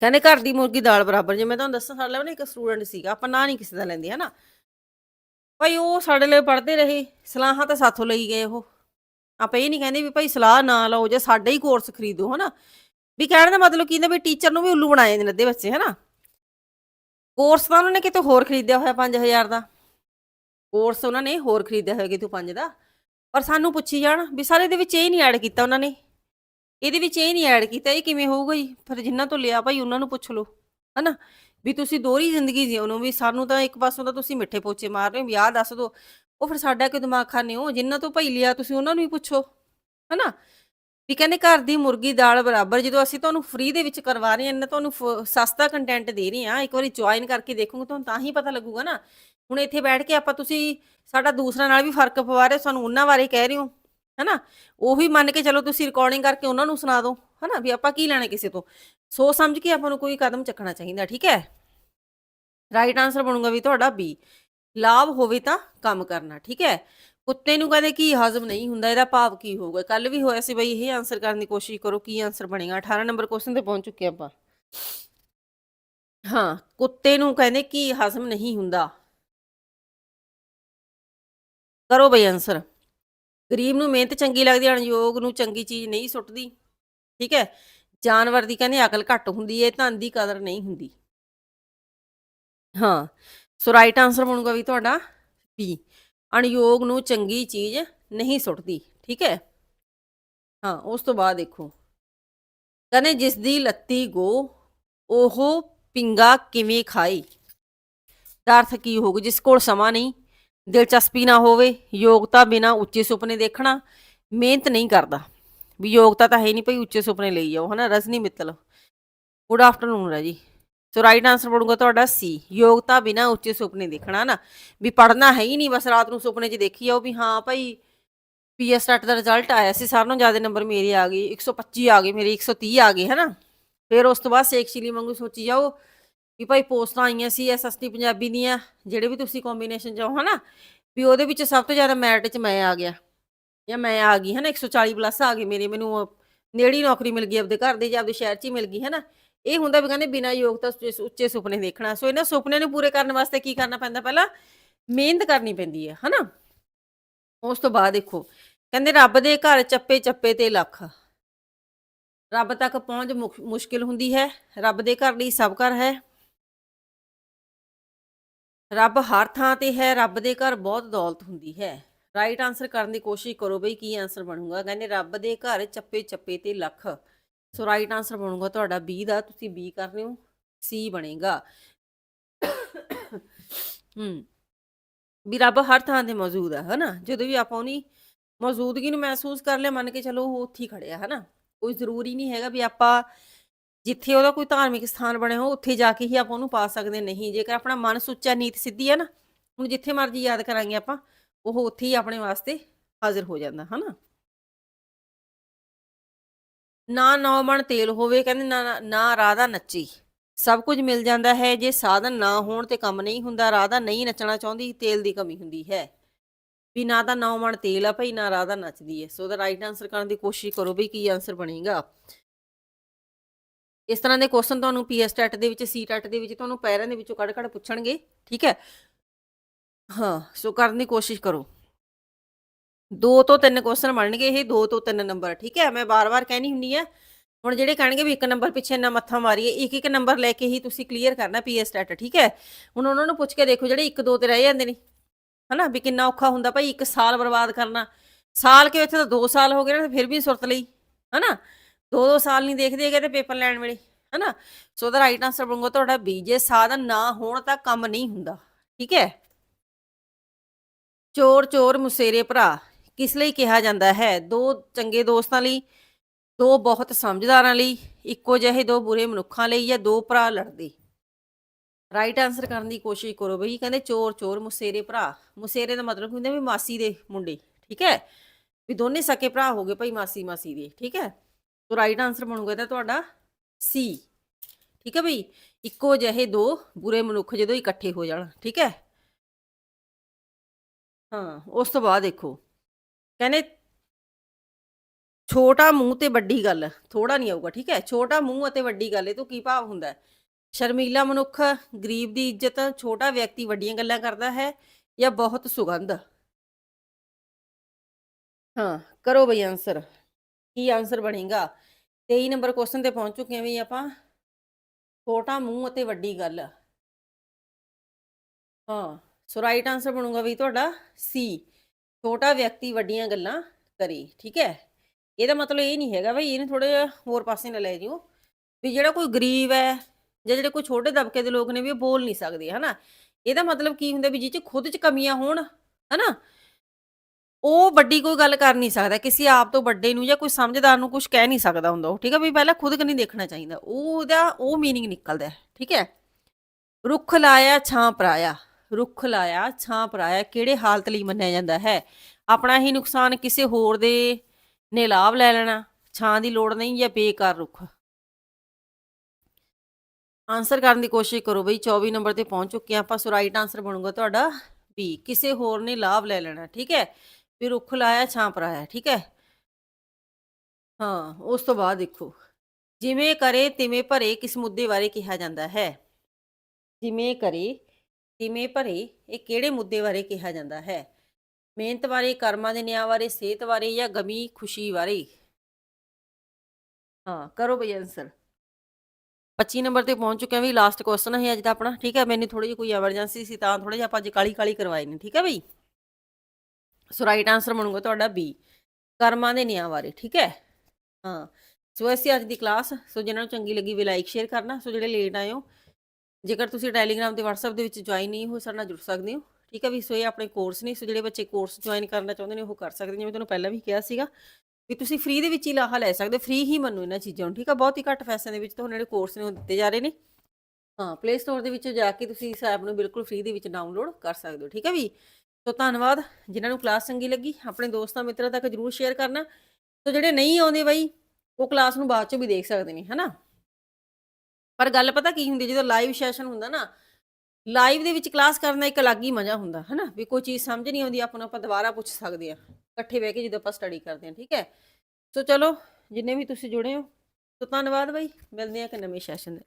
ਕਹਿੰਦੇ ਘਰ ਦੀ ਮੁਰਗੀ ਦਾਲ ਬਰਾਬਰ, ਜੇ ਮੈਂ ਤੁਹਾਨੂੰ ਦੱਸਾਂ, ਸਾਡੇ ਲਈ ਇੱਕ ਸਟੂਡੈਂਟ ਸੀਗਾ, ਆਪਾਂ ਨਾ ਨਹੀਂ ਕਿਸੇ ਦਾ ਲੈਂਦੇ, ਹਨਾ? ਭਾਈ ਉਹ ਸਾਡੇ ਲਈ ਪੜ੍ਹਦੇ ਰਹੇ, ਸਲਾਹਾਂ ਤਾਂ ਸਾਥੋਂ ਲਈ ਗਏ ਉਹ। ਆਪਾਂ ਇਹ ਨਹੀਂ ਕਹਿੰਦੇ ਵੀ ਭਾਈ ਸਲਾਹ ਨਾ ਲਓ, ਜੇ ਸਾਡਾ ਹੀ ਕੋਰਸ ਖਰੀਦੋ, ਹਨਾ। ਵੀ ਕਹਿਣ ਦਾ ਮਤਲਬ ਕੀ ਹੁੰਦਾ ਵੀ ਟੀਚਰ ਨੂੰ ਵੀ ਉੱਲੂ ਬਣਾਏ ਨੇ ਅੱਧੇ ਬੱਚੇ, ਹਨਾ। ਕੋਰਸ ਤਾਂ ਉਹਨਾਂ ਨੇ ਕਿਤੇ ਹੋਰ ਖਰੀਦਿਆ ਹੋਇਆ 5000 ਦਾ। ਕੋਰਸ ਉਹਨਾਂ ਨੇ ਹੋਰ ਖਰੀਦਿਆ ਹੋਇਆ ਕਿਤੋਂ 5 ਦਾ। ਪਰ ਸਾਨੂੰ ਪੁੱਛੀ ਜਾਣ ਵੀ ਸਾਰੇ ਦੇ ਵਿੱਚ ਇਹ ਨਹੀਂ ਐਡ ਕੀਤਾ ਉਹਨਾਂ ਨੇ। ਇਹਦੇ ਵਿੱਚ ਇਹ ਨਹੀਂ ਐਡ ਕੀਤਾ, ਇਹ ਕਿਵੇਂ ਹੋਊਗਾ ਜੀ? ਫਿਰ ਜਿਨ੍ਹਾਂ ਤੋਂ ਲਿਆ ਭਾਈ ਉਹਨਾਂ ਨੂੰ ਪੁੱਛ ਲਓ, ਹਨਾ। ਵੀ ਤੁਸੀਂ ਦੋਹਰੀ ਜ਼ਿੰਦਗੀ ਜਿਉ ਨੂੰ ਵੀ ਸਾਨੂੰ ਤਾਂ ਇੱਕ ਪਾਸੋਂ ਤਾਂ ਤੁਸੀਂ ਮਿੱਠੇ ਪੋਚੇ ਮਾਰ ਰਹੇ ਹੋ ਵੀ ਦੱਸ ਦਿਓ ਉਹ ਫਿਰ ਸਾਡਾ ਕਿ ਦਿਮਾਗ ਖਾਨੇ ਹੋ ਜਿਨ੍ਹਾਂ ਤੋਂ ਭਈ ਲਿਆ ਤੁਸੀਂ ਉਹਨਾਂ ਨੂੰ ਹੀ ਪੁੱਛੋ ਹਨਾ? ਵੀ ਕਹਿੰਦੇ ਘਰ ਦੀ ਮੁਰਗੀ ਦਾਲ ਬਰਾਬਰ ਜਦੋਂ ਅਸੀਂ ਤੁਹਾਨੂੰ ਫ੍ਰੀ ਦੇ ਵਿੱਚ ਕਰਵਾ ਰਹੇ ਹਾਂ ਇਹਨਾਂ ਤੁਹਾਨੂੰ ਫ- ਸਸਤਾ ਕੰਟੈਂਟ ਦੇ ਰਹੇ ਹਾਂ। ਇੱਕ ਵਾਰੀ ਜੁਆਇਨ ਕਰਕੇ ਦੇਖੋਗੇ ਤੁਹਾਨੂੰ ਤਾਂ ਹੀ ਪਤਾ ਲੱਗੂਗਾ ਨਾ। ਹੁਣ ਇੱਥੇ ਬੈਠ ਕੇ ਆਪਾਂ ਤੁਸੀਂ ਸਾਡਾ ਦੂਸਰਾ ਨਾਲ ਵੀ ਫ਼ਰਕ ਪਵਾ ਰਹੇ ਹੋ, ਸਾਨੂੰ ਉਹਨਾਂ ਬਾਰੇ ਕਹਿ ਰਹੇ ਹੋ। ਹਨਾ? ਉਹੀ ਮੰਨ ਕੇ ਚਲੋ ਤੁਸੀਂ ਰਿਕਾਰਡਿੰਗ ਕਰਕੇ ਉਹਨਾਂ ਨੂੰ ਸੁਣਾ ਦਿਓ, ਹਨਾ? ਵੀ ਆਪਾਂ ਕੀ ਲੈਣਾ ਕਿਸੇ ਤੋਂ? ਸੋਚ ਸਮਝ ਕੇ ਆਪਾਂ ਨੂੰ ਕੋਈ ਕਦਮ ਚੱਕਣਾ ਚਾਹੀਦਾ, ਠੀਕ ਹੈ? ਰਾਈਟ ਆਨਸਰ ਬਣੂਗਾ ਵੀ ਤੁਹਾਡਾ ਬੀ ਲਾਭ ਹੋਵੇ ਤਾਂ ਕੰਮ ਕਰਨਾ, ਠੀਕ ਹੈ? ਕੁੱਤੇ ਨੂੰ ਕਹਿੰਦੇ ਕੀ ਹਜ਼ਮ ਨਹੀਂ ਹੁੰਦਾ, ਇਹਦਾ ਭਾਵ ਕੀ ਹੋਊਗਾ? ਕੱਲ ਵੀ ਹੋਇਆ ਸੀ ਬਈ, ਇਹ ਆਨਸਰ ਕਰਨ ਦੀ ਕੋਸ਼ਿਸ਼ ਕਰੋ, ਕੀ ਆਨਸਰ ਬਣੇਗਾ? 18 ਨੰਬਰ ਕੁਐਸਚਨ ਤੇ ਪਹੁੰਚ ਚੁੱਕੇ ਆਪਾਂ। ਹਾਂ, ਕੁੱਤੇ ਨੂੰ ਕਹਿੰਦੇ ਕੀ ਹਜ਼ਮ ਨਹੀਂ ਹੁੰਦਾ? ਕਰੋ ਬਈ ਆਨਸਰ ਗਰੀਬ ਨੂੰ ਮਿਹਨਤ ਚੰਗੀ ਲੱਗਦੀ ਅਣਯੋਗ ਨੂੰ ਚੰਗੀ ਚੀਜ਼ ਨਹੀਂ ਸੁੱਟਦੀ, ਠੀਕ ਹੈ? ਜਾਨਵਰ ਦੀ ਕਹਿੰਦੇ ਅਕਲ ਘੱਟ ਹੁੰਦੀ ਹੈ ਧਨ ਦੀ ਕਦਰ ਨਹੀਂ ਹੁੰਦੀ। ਹਾਂ, ਸੋ ਰਾਈਟ ਆਨਸਰ ਬਣੂਗਾ ਵੀ ਤੁਹਾਡਾ ਬੀ ਅਣਯੋਗ ਨੂੰ ਚੰਗੀ ਚੀਜ਼ ਨਹੀਂ ਸੁੱਟਦੀ, ਠੀਕ ਹੈ? ਹਾਂ, ਉਸ ਤੋਂ ਬਾਅਦ ਦੇਖੋ। ਕਹਿੰਦੇ ਜਿਸ ਦੀ ਲੱਤੀ ਗੋ, ਉਹ ਪਿੰਗਾ ਕਿਵੇਂ ਖਾਏ? ਦਾ ਅਰਥ ਕੀ ਹੋਊ ਜਿਸ ਕੋਲ ਸਮਾਂ ਨਹੀਂ ਦਿਲਚਸਪੀ ਨਾ ਹੋਵੇ, ਯੋਗਤਾ ਬਿਨਾ ਉੱਚੇ ਸੁਪਨੇ ਦੇਖਣਾ ਮਿਹਨਤ ਨਹੀਂ ਕਰਦਾ। ਵੀ ਯੋਗਤਾ ਤਾਂ ਹੈ ਨਹੀਂ ਭਈ ਉੱਚੇ ਸੁਪਨੇ ਲਈ ਜਾਓ, ਹਨਾ ਰਜਨੀ ਮਿੱਤਲ। ਗੁੱਡ ਆਫਟਰਨੂਨ ਰਾਜੀ। ਸੋ ਰਾਈਟ ਆਨਸਰ ਬਣੂਗਾ ਤੁਹਾਡਾ ਸੀ ਯੋਗਤਾ ਬਿਨਾ ਉੱਚੇ ਸੁਪਨੇ ਦੇਖਣਾ ਨਾ ਵੀ ਪੜਨਾ ਹੈ ਹੀ ਨਹੀਂ, ਬਸ ਰਾਤ ਨੂੰ ਸੁਪਨੇ 'ਚ ਦੇਖੀ ਜਾਓ ਵੀ ਹਾਂ ਭਾਈ ਪੀਐਸ ਸਟਾਰਟ ਦਾ ਰਿਜ਼ਲਟ ਆਇਆ ਸੀ, ਸਾਰਿਆਂ ਨਾਲੋਂ ਜ਼ਿਆਦਾ ਨੰਬਰ ਮੇਰੇ ਆ ਗਏ 125 ਆ ਗਏ, ਮੇਰੇ 130 ਆ ਗਏ, ਹਨਾ। ਫਿਰ ਉਸ ਤੋਂ ਬਾਅਦ ਸੇਕ ਸ਼ੀਲੀ ਵਾਂਗੂ ਸੋਚੀ ਜਾਓ ਵੀ ਭਾਈ ਪੋਸਟਾਂ ਆਈਆਂ ਸੀ ਐਸਐਸਟੀ ਪੰਜਾਬੀ ਦੀਆਂ, ਜਿਹੜੇ ਵੀ ਤੁਸੀਂ ਕੰਬੀਨੇਸ਼ਨ ਚਾਹੋ ਹੋ ਹਨਾ, ਵੀ ਉਹਦੇ ਵਿੱਚ ਸਭ ਤੋਂ ਜ਼ਿਆਦਾ ਮੈਰਿਟ ਚ ਮੈਂ ਆ ਗਿਆ। ਜਾਂ ਮੈਂ ਆ ਗਈ, ਹਨਾ 140 ਪਲੱਸ ਆ ਗਈ, ਮੇਰੇ ਮੈਨੂੰ ਨੇੜੀ ਨੌਕਰੀ ਮਿਲ ਗਈ, ਆਪਦੇ ਘਰ ਦੇ ਜਾਂ ਆਪਦੇ ਸ਼ਹਿਰ 'ਚ ਹੀ ਮਿਲ ਗਈ, ਹਨਾ। ਇਹ ਹੁੰਦਾ ਵੀ ਕਹਿੰਦੇ ਬਿਨਾਂ ਯੋਗਤਾ ਉੱਚੇ- ਉੱਚੇ ਸੁਪਨੇ ਦੇਖਣਾ। ਸੋ ਇਹਨਾਂ ਸੁਪਨਿਆਂ ਨੂੰ ਪੂਰੇ ਕਰਨ ਵਾਸਤੇ ਕੀ ਕਰਨਾ ਪੈਂਦਾ ਪਹਿਲਾਂ? ਮਿਹਨਤ ਕਰਨੀ ਪੈਂਦੀ ਹੈ, ਹਨਾ। ਉਸ ਤੋਂ ਬਾਅਦ ਦੇਖੋ, ਕਹਿੰਦੇ ਰੱਬ ਦੇ ਘਰ ਚੱਪੇ ਚੱਪੇ ਤੇ ਲੱਖ। ਰੱਬ ਤੱਕ ਪਹੁੰਚ ਮੁਖ- ਮੁਸ਼ਕਿਲ ਹੁੰਦੀ ਹੈ। ਰੱਬ ਦੇ ਘਰ ਲਈ ਸਭ ਘਰ ਹੈ। ਰੱਬ ਹਰ ਥਾਂ ਤੇ ਹੈ, ਰੱਬ ਦੇ ਘਰ ਬਹੁਤ ਦੌਲਤ ਹੁੰਦੀ ਹੈ। ਰਾਈਟ ਆਨਸਰ ਕਰਨ ਦੀ ਕੋਸ਼ਿਸ਼ ਕਰੋ ਬਈ ਕੀ ਆਨਸਰ ਬਣੂਗਾ। ਕਹਿੰਦੇ ਰੱਬ ਦੇ ਘਰ ਚੱਪੇ ਚੱਪੇ ਤੇ ਲੱਖ। ਸੋ ਰਾਈਟ ਆਨਸਰ ਬਣੂਗਾ ਤੁਹਾਡਾ ਬੀ ਦਾ, ਤੁਸੀਂ ਬੀ ਕਰ ਰਹੇ ਹੋ ਸੀ ਬਣੇਗਾ। ਹੂੰ। ਵੀ ਰੱਬ ਹਰ ਥਾਂ ਤੇ ਮੌਜੂਦ ਹੈ ਹਨਾ? ਜਦੋਂ ਵੀ ਆਪਾਂ ਉਹਨੀ ਮੌਜੂਦਗੀ ਨੂੰ ਮਹਿਸੂਸ ਕਰ ਲਿਆ, ਮੰਨ ਕੇ ਚਲੋ ਉਹ ਉੱਥੇ ਹੀ ਖੜਿਆ ਹਨਾ? ਕੋਈ ਜ਼ਰੂਰੀ ਨਹੀਂ ਹੈਗਾ ਵੀ ਆਪਾਂ ਜਿੱਥੇ ਉਹਦਾ ਕੋਈ ਧਾਰਮਿਕ ਸਥਾਨ ਬਣਿਆ ਹੋ ਉੱਥੇ ਜਾ ਕੇ ਹੀ ਆਪਾਂ ਉਹਨੂੰ ਪਾ ਸਕਦੇ ਨਹੀਂ, ਜੇਕਰ ਆਪਣਾ ਮਨ ਸੁੱਚਾ, ਨੀਤ ਸਿੱਧੀ ਹੈ ਨਾ ਹੁਣ ਜਿੱਥੇ ਮਰਜ਼ੀ ਯਾਦ ਕਰਾਂਗੇ ਆਪਾਂ, ਉਹ ਉੱਥੇ ਹੀ ਆਪਣੇ ਵਾਸਤੇ ਹਾਜ਼ਰ ਹੋ ਜਾਂਦਾ, ਹਨਾ? ਨਾ ਨੌ ਮਣ ਤੇਲ ਹੋਵੇ, ਕਹਿੰਦੇ ਨਾ ਨਾ ਰਾਧਾ ਨੱਚੀ। ਸਭ ਕੁਝ ਮਿਲ ਜਾਂਦਾ ਹੈ, ਜੇ ਸਾਧਨ ਨਾ ਹੋਣ ਤੇ ਕੰਮ ਨਹੀਂ ਹੁੰਦਾ। ਰਾਧਾ ਨਹੀਂ ਨੱਚਣਾ ਚਾਹੁੰਦੀ, ਤੇਲ ਦੀ ਕਮੀ ਹੁੰਦੀ ਹੈ। ਵੀ ਨਾ ਤਾਂ ਨੌ ਮਣ ਤੇਲ ਆ ਭਈ, ਨਾ ਰਾਧਾ ਨੱਚਦੀ ਹੈ। ਸੋ ਦਾ ਰਾਈਟ ਆਨਸਰ ਕਰਨ ਦੀ ਕੋਸ਼ਿਸ਼ ਕਰੋ ਵੀ ਕੀ ਆਨਸਰ ਬਣੇਗਾ। ਇਸ ਤਰ੍ਹਾਂ ਦੇ ਕੁਐਸਚਨ ਤੁਹਾਨੂੰ ਪੀਐਸ ਟੈਟ ਦੇ ਵਿੱਚ ਸੀ ਟੈਟ ਦੇ ਵਿੱਚ, ਤੁਹਾਨੂੰ ਪੈਰਾਂ ਦੇ ਵਿੱਚੋਂ ਕੱਢ ਕੱਢ ਪੁੱਛਣਗੇ, ਠੀਕ ਹੈ? ਹਾਂ, ਸੋ ਕਰਨ ਦੀ ਕੋਸ਼ਿਸ਼ ਕਰੋ। ਦੋ ਤੋਂ ਤਿੰਨ ਕੁਐਸਚਨ ਬਣਨਗੇ ਇਹ, ਦੋ ਤੋਂ ਤਿੰਨ ਨੰਬਰ ਠੀਕ ਹੈ? ਮੈਂ ਬਾਰ-ਬਾਰ ਕਹਿਣੀ ਹੁੰਦੀ ਆ, ਹੁਣ ਜਿਹੜੇ ਕਹਿਣਗੇ ਵੀ ਇੱਕ ਨੰਬਰ ਪਿੱਛੇ ਇੰਨਾ ਮੱਥਾ ਮਾਰੀਏ ਇੱਕ ਇੱਕ ਨੰਬਰ ਲੈ ਕੇ ਹੀ ਤੁਸੀਂ ਕਲੀਅਰ ਕਰਨਾ ਪੀਐਸ ਟੈਟ ਠੀਕ ਹੈ? ਹੁਣ ਉਹਨਾਂ ਨੂੰ ਪੁੱਛ ਕੇ ਦੇਖੋ ਜਿਹੜੇ ਇੱਕ, ਦੋ ਤੇ ਰਹਿ ਜਾਂਦੇ ਨੇ, ਹਨਾ? ਵੀ ਕਿੰਨਾ ਔਖਾ ਹੁੰਦਾ ਭਾਈ ਇੱਕ ਸਾਲ ਬਰਬਾਦ ਕਰਨਾ। ਸਾਲ ਕਿ ਇੱਥੇ ਤਾਂ 2 ਸਾਲ ਹੋ ਗਏ ਨਾ, ਫਿਰ ਵੀ ਸੁਰਤ ਲਈ, ਹਨਾ? ਦੋ ਦੋ ਸਾਲ ਨਹੀਂ ਦੇਖਦੇ ਹੈਗੇ ਤੇ ਪੇਪਰ ਲੈਣ ਵੇਲੇ, ਹਨਾ? ਸੋ ਦਾ ਰਾਈਟ ਆਨਸਰ ਬਣੂਗਾ ਤੁਹਾਡਾ ਬੀ ਜੇ ਸਾਧਨ ਨਾ ਹੋਣ ਤਾਂ ਕੰਮ ਨਹੀਂ ਹੁੰਦਾ, ਠੀਕ ਹੈ? ਚੋਰ ਚੋਰ, ਮੁਸੇਰੇ ਭਰਾ, ਕਿਸ ਲਈ ਕਿਹਾ ਜਾਂਦਾ ਹੈ? ਦੋ ਚੰਗੇ ਦੋਸਤਾਂ ਲਈ, ਦੋ ਬਹੁਤ ਸਮਝਦਾਰਾਂ ਲਈ, ਇੱਕੋ ਜਿਹੇ ਦੋ ਬੁਰੇ ਮਨੁੱਖਾਂ ਲਈ ਜਾਂ ਦੋ ਭਰਾ ਲੜਦੇ? ਰਾਈਟ ਆਨਸਰ ਕਰਨ ਦੀ ਕੋਸ਼ਿਸ਼ ਕਰੋ ਬਈ, ਕਹਿੰਦੇ ਚੋਰ ਚੋਰ, ਮੁਸੇਰੇ ਭਰਾ। ਮੁਸੇਰੇ ਦਾ ਮਤਲਬ ਹੁੰਦਾ ਵੀ ਮਾਸੀ ਦੇ ਮੁੰਡੇ, ਠੀਕ ਹੈ? ਵੀ ਦੋਨੇ ਸਕੇ ਭਰਾ ਹੋ ਗਏ ਭਾਈ ਮਾਸੀ ਮਾਸੀ ਦੇ, ਠੀਕ ਹੈ? ਸੋ ਰਾਈਟ ਆਨਸਰ ਬਣੂਗਾ ਇਹਦਾ ਤੁਹਾਡਾ ਸੀ ਠੀਕ ਹੈ ਬਈ? ਇੱਕੋ ਜਿਹੇ ਦੋ ਬੁਰੇ ਮਨੁੱਖ ਜਦੋਂ ਇਕੱਠੇ ਹੋ ਜਾਣ, ਠੀਕ ਹੈ? ਹਾਂ, ਉਸ ਤੋਂ ਬਾਅਦ ਦੇਖੋ। ਕਹਿੰਦੇ ਛੋਟਾ ਮੂੰਹ ਤੇ ਵੱਡੀ ਗੱਲ ਥੋੜਾ ਨਹੀਂ ਆਊਗਾ, ਠੀਕ ਹੈ? ਛੋਟਾ ਮੂੰਹ ਅਤੇ ਵੱਡੀ ਗੱਲ, ਇਹ ਤੋਂ ਕੀ ਭਾਵ ਹੁੰਦਾ ਹੈ? ਸ਼ਰਮੀਲਾ ਮਨੁੱਖ ਗਰੀਬ ਦੀ ਇੱਜ਼ਤ, ਛੋਟਾ ਵਿਅਕਤੀ ਵੱਡੀਆਂ ਗੱਲਾਂ ਕਰਦਾ ਹੈ ਜਾਂ ਬਹੁਤ ਸੁਗੰਧ? ਹਾਂ, ਕਰੋ ਬਈ ਆਨਸਰ ਕੀ ਆਨਸਰ ਬਣੇਗਾ? 23 ਨੰਬਰ ਕੁਐਸਚਨ ਤੇ ਪਹੁੰਚ ਚੁੱਕੇ ਹਾਂ ਵੀ ਆਪਾਂ। ਛੋਟਾ, ਮੂੰਹ ਅਤੇ ਵੱਡੀ ਗੱਲ। ਹਾਂ ਸੋ ਰਾਈਟ ਆਨਸਰ ਬਣੂਗਾ ਵੀ ਤੁਹਾਡਾ ਸੀ ਛੋਟਾ ਵਿਅਕਤੀ ਵੱਡੀਆਂ ਗੱਲਾਂ ਕਰੇ, ਠੀਕ ਹੈ? ਇਹਦਾ ਮਤਲਬ ਇਹ ਨਹੀਂ ਹੈਗਾ ਬਈ, ਇਹਨੂੰ ਥੋੜਾ ਜਿਹਾ ਹੋਰ ਪਾਸੇ ਨਾ ਲੈ ਜਿਓ। ਵੀ ਜਿਹੜਾ ਕੋਈ ਗਰੀਬ ਹੈ ਜਾਂ ਜਿਹੜੇ ਕੋਈ ਛੋਟੇ ਦਬਕੇ ਦੇ ਲੋਕ ਨੇ ਵੀ ਉਹ ਬੋਲ ਨਹੀਂ ਸਕਦੇ, ਹਨਾ? ਇਹਦਾ ਮਤਲਬ ਕੀ ਹੁੰਦਾ ਵੀ ਜਿਹ ਚ ਖੁਦ ਚ ਕਮੀਆਂ ਹੋਣ, ਹਨਾ? ਉਹ ਵੱਡੀ ਕੋਈ ਗੱਲ ਕਰ ਨਹੀਂ ਸਕਦਾ ਕਿਸੇ ਆਪ ਤੋਂ ਵੱਡੇ ਨੂੰ ਜਾਂ ਕੋਈ ਸਮਝਦਾਰ ਨੂੰ ਕੁਝ ਕਹਿ ਨਹੀਂ ਸਕਦਾ ਹੁੰਦਾ ਉਹ ਠੀਕ ਹੈ ਵੀ ਪਹਿਲਾਂ ਖੁਦ ਕਿ ਨਹੀਂ ਦੇਖਣਾ ਚਾਹੀਦਾ ਉਹ ਉਹਦਾ ਉਹ मीनिंग ਨਿਕਲਦਾ ਹੈ ਠੀਕ ਹੈ ਰੁੱਖ ਲਾਇਆ ਛਾਂ ਪਰਾਇਆ ਰੁੱਖ ਲਾਇਆ ਛਾਂ ਪਰਾਇਆ ਕਿਹੜੇ ਹਾਲਤ ਲਈ ਮੰਨਿਆ ਜਾਂਦਾ ਹੈ ਆਪਣਾ ਹੀ ਨੁਕਸਾਨ ਕਿਸੇ ਹੋਰ ਦੇ ਨੇ ਲਾਭ ਲੈ ਲੈਣਾ ਛਾਂ ਦੀ ਲੋੜ ਨਹੀਂ ਜਾਂ ਬੇਕਾਰ ਰੁੱਖ ਆਨਸਰ ਕਰਨ ਦੀ ਕੋਸ਼ਿਸ਼ ਕਰੋ ਬਈ 24 ਨੰਬਰ ਤੇ ਪਹੁੰਚ ਚੁੱਕੇ ਆਪਾਂ ਸੋ ਰਾਈਟ ਆਨਸਰ ਬਣੂਗਾ ਤੁਹਾਡਾ ਬੀ ਕਿਸੇ ਹੋਰ ਨੇ ਲਾਭ ਲੈ ਲੈਣਾ ਠੀਕ ਹੈ ਵੀ ਰੁੱਖ ਲਾਇਆ, ਛਾਂ ਪਰਾਇਆ, ਠੀਕ ਹੈ? ਹਾਂ, ਉਸ ਤੋਂ ਬਾਅਦ ਦੇਖੋ। ਜਿਵੇਂ ਕਰੇ, ਤਿਵੇਂ ਭਰੇ ਕਿਸ ਮੁੱਦੇ ਬਾਰੇ ਕਿਹਾ ਜਾਂਦਾ ਹੈ? ਜਿਵੇਂ ਕਰੇ, ਤਿਵੇਂ ਭਰੇ, ਇਹ ਕਿਹੜੇ ਮੁੱਦੇ ਬਾਰੇ ਕਿਹਾ ਜਾਂਦਾ ਹੈ? ਮਿਹਨਤ ਬਾਰੇ, ਕਰਮਾਂ ਦੇ ਨਿਆਂ ਬਾਰੇ, ਸਿਹਤ ਬਾਰੇ ਜਾਂ ਗਮੀ, ਖੁਸ਼ੀ ਬਾਰੇ? ਹਾਂ, ਕਰੋ ਬਈ ਆਨਸਰ 25 ਨੰਬਰ ਤੇ ਪਹੁੰਚ ਚੁੱਕੇ ਹਾਂ ਵੀ ਲਾਸਟ ਕੁਐਸਚਨ ਹੈ ਅੱਜ ਦਾ ਆਪਣਾ, ਠੀਕ ਹੈ? ਮੈਨੂੰ ਥੋੜੀ ਜਿਹੀ ਕੋਈ ਐਮਰਜੈਂਸੀ ਸੀ ਤਾਂ ਥੋੜਾ ਜਿਹਾ ਆਪਾਂ ਅੱਜ ਕਾਲੀ ਕਾਲੀ ਕਰਵਾਏ ਨੇ, ਠੀਕ ਹੈ ਬਈ? ਸੋ ਰਾਈਟ ਆਨਸਰ ਬਣੂਗਾ ਤੁਹਾਡਾ ਬੀ ਕਰਮਾਂ ਦੇ ਨਿਆਂ ਬਾਰੇ, ਠੀਕ ਹੈ? ਹਾਂ। ਸੋ ਅਸੀਂ ਅੱਜ ਦੀ ਕਲਾਸ ਸੋ ਜਿਹਨਾਂ ਨੂੰ ਚੰਗੀ ਲੱਗੀ, ਵੀ ਲਾਈਕ ਸ਼ੇਅਰ ਕਰਨਾ। ਸੋ ਜਿਹੜੇ ਲੇਟ ਆਏ ਹੋ, ਜੇਕਰ ਤੁਸੀਂ ਟੈਲੀਗ੍ਰਾਮ ਤੇ WhatsApp ਦੇ ਵਿੱਚ ਜੁਆਇਨ ਨਹੀਂ ਹੋ, ਸਾਡੇ ਨਾਲ ਜੁੜ ਸਕਦੇ ਹੋ, ਠੀਕ ਹੈ ਵੀ? ਸੋ ਇਹ ਆਪਣੇ ਕੋਰਸ ਨੇ ਸੋ ਜਿਹੜੇ ਬੱਚੇ ਕੋਰਸ ਜੁਆਇਨ ਕਰਨਾ ਚਾਹੁੰਦੇ ਨੇ, ਉਹ ਕਰ ਸਕਦੇ ਨੇ। ਜਿਵੇਂ ਤੁਹਾਨੂੰ ਪਹਿਲਾਂ ਵੀ ਕਿਹਾ ਸੀਗਾ, ਵੀ ਤੁਸੀਂ ਫ੍ਰੀ ਦੇ ਵਿੱਚ ਹੀ ਲਾਹਾ ਲੈ ਸਕਦੇ ਹੋ ਫ੍ਰੀ ਹੀ ਮੰਨੋ ਇਹਨਾਂ ਚੀਜ਼ਾਂ ਨੂੰ, ਠੀਕ ਆ ਬਹੁਤ ਹੀ ਘੱਟ ਪੈਸਿਆਂ ਦੇ ਵਿੱਚ ਤੁਹਾਨੂੰ ਜਿਹੜੇ ਕੋਰਸ ਨੇ, ਉਹ ਦਿੱਤੇ ਜਾ ਰਹੇ ਨੇ। ਹਾਂ ਪਲੇ ਸਟੋਰ ਦੇ ਵਿੱਚ ਜਾ ਕੇ ਤੁਸੀਂ ਇਸ ਐਪ ਨੂੰ ਬਿਲਕੁਲ ਫ੍ਰੀ ਦੇ ਵਿੱਚ ਡਾਊਨਲੋਡ ਕਰ ਸਕਦੇ ਹੋ, ਠੀਕ ਹੈ ਵੀ? ਸੋ ਧੰਨਵਾਦ, ਜਿਨ੍ਹਾਂ ਨੂੰ ਕਲਾਸ ਚੰਗੀ ਲੱਗੀ, ਆਪਣੇ ਦੋਸਤਾਂ ਮਿੱਤਰਾਂ ਤੱਕ ਜਰੂਰ ਸ਼ੇਅਰ ਕਰਨਾ। ਸੋ ਜਿਹੜੇ ਨਹੀਂ ਆਉਂਦੇ ਬਾਈ, ਉਹ ਕਲਾਸ ਨੂੰ ਬਾਅਦ ਚੋਂ ਵੀ ਦੇਖ ਸਕਦੇ ਨੇ, ਹਨਾ? ਪਰ ਗੱਲ ਪਤਾ ਕੀ ਹੁੰਦੀ, ਜਦੋਂ ਲਾਈਵ ਸੈਸ਼ਨ ਹੁੰਦਾ ਨਾ ਲਾਈਵ ਦੇ ਵਿੱਚ ਕਲਾਸ ਕਰਨ ਦਾ ਇੱਕ ਅਲੱਗ ਹੀ ਮਜ਼ਾ ਹੁੰਦਾ, ਹਨਾ? ਵੀ ਕੋਈ ਚੀਜ਼ ਸਮਝ ਨਹੀਂ ਆਉਂਦੀ, ਆਪਾਂ ਨੂੰ, ਆਪਾਂ ਦੁਬਾਰਾ ਪੁੱਛ ਸਕਦੇ ਆ ਇਕੱਠੇ ਬਹਿ ਕੇ ਜਦੋਂ ਆਪਾਂ ਸਟੱਡੀ ਕਰਦੇ ਹਾਂ, ਠੀਕ ਹੈ? ਸੋ ਚਲੋ, ਜਿੰਨੇ ਵੀ ਤੁਸੀਂ ਜੁੜੇ ਹੋ, ਸੋ ਧੰਨਵਾਦ ਬਾਈ, ਮਿਲਦੇ ਆ ਕਿ ਨਵੇਂ ਸੈਸ਼ਨ ਦੇ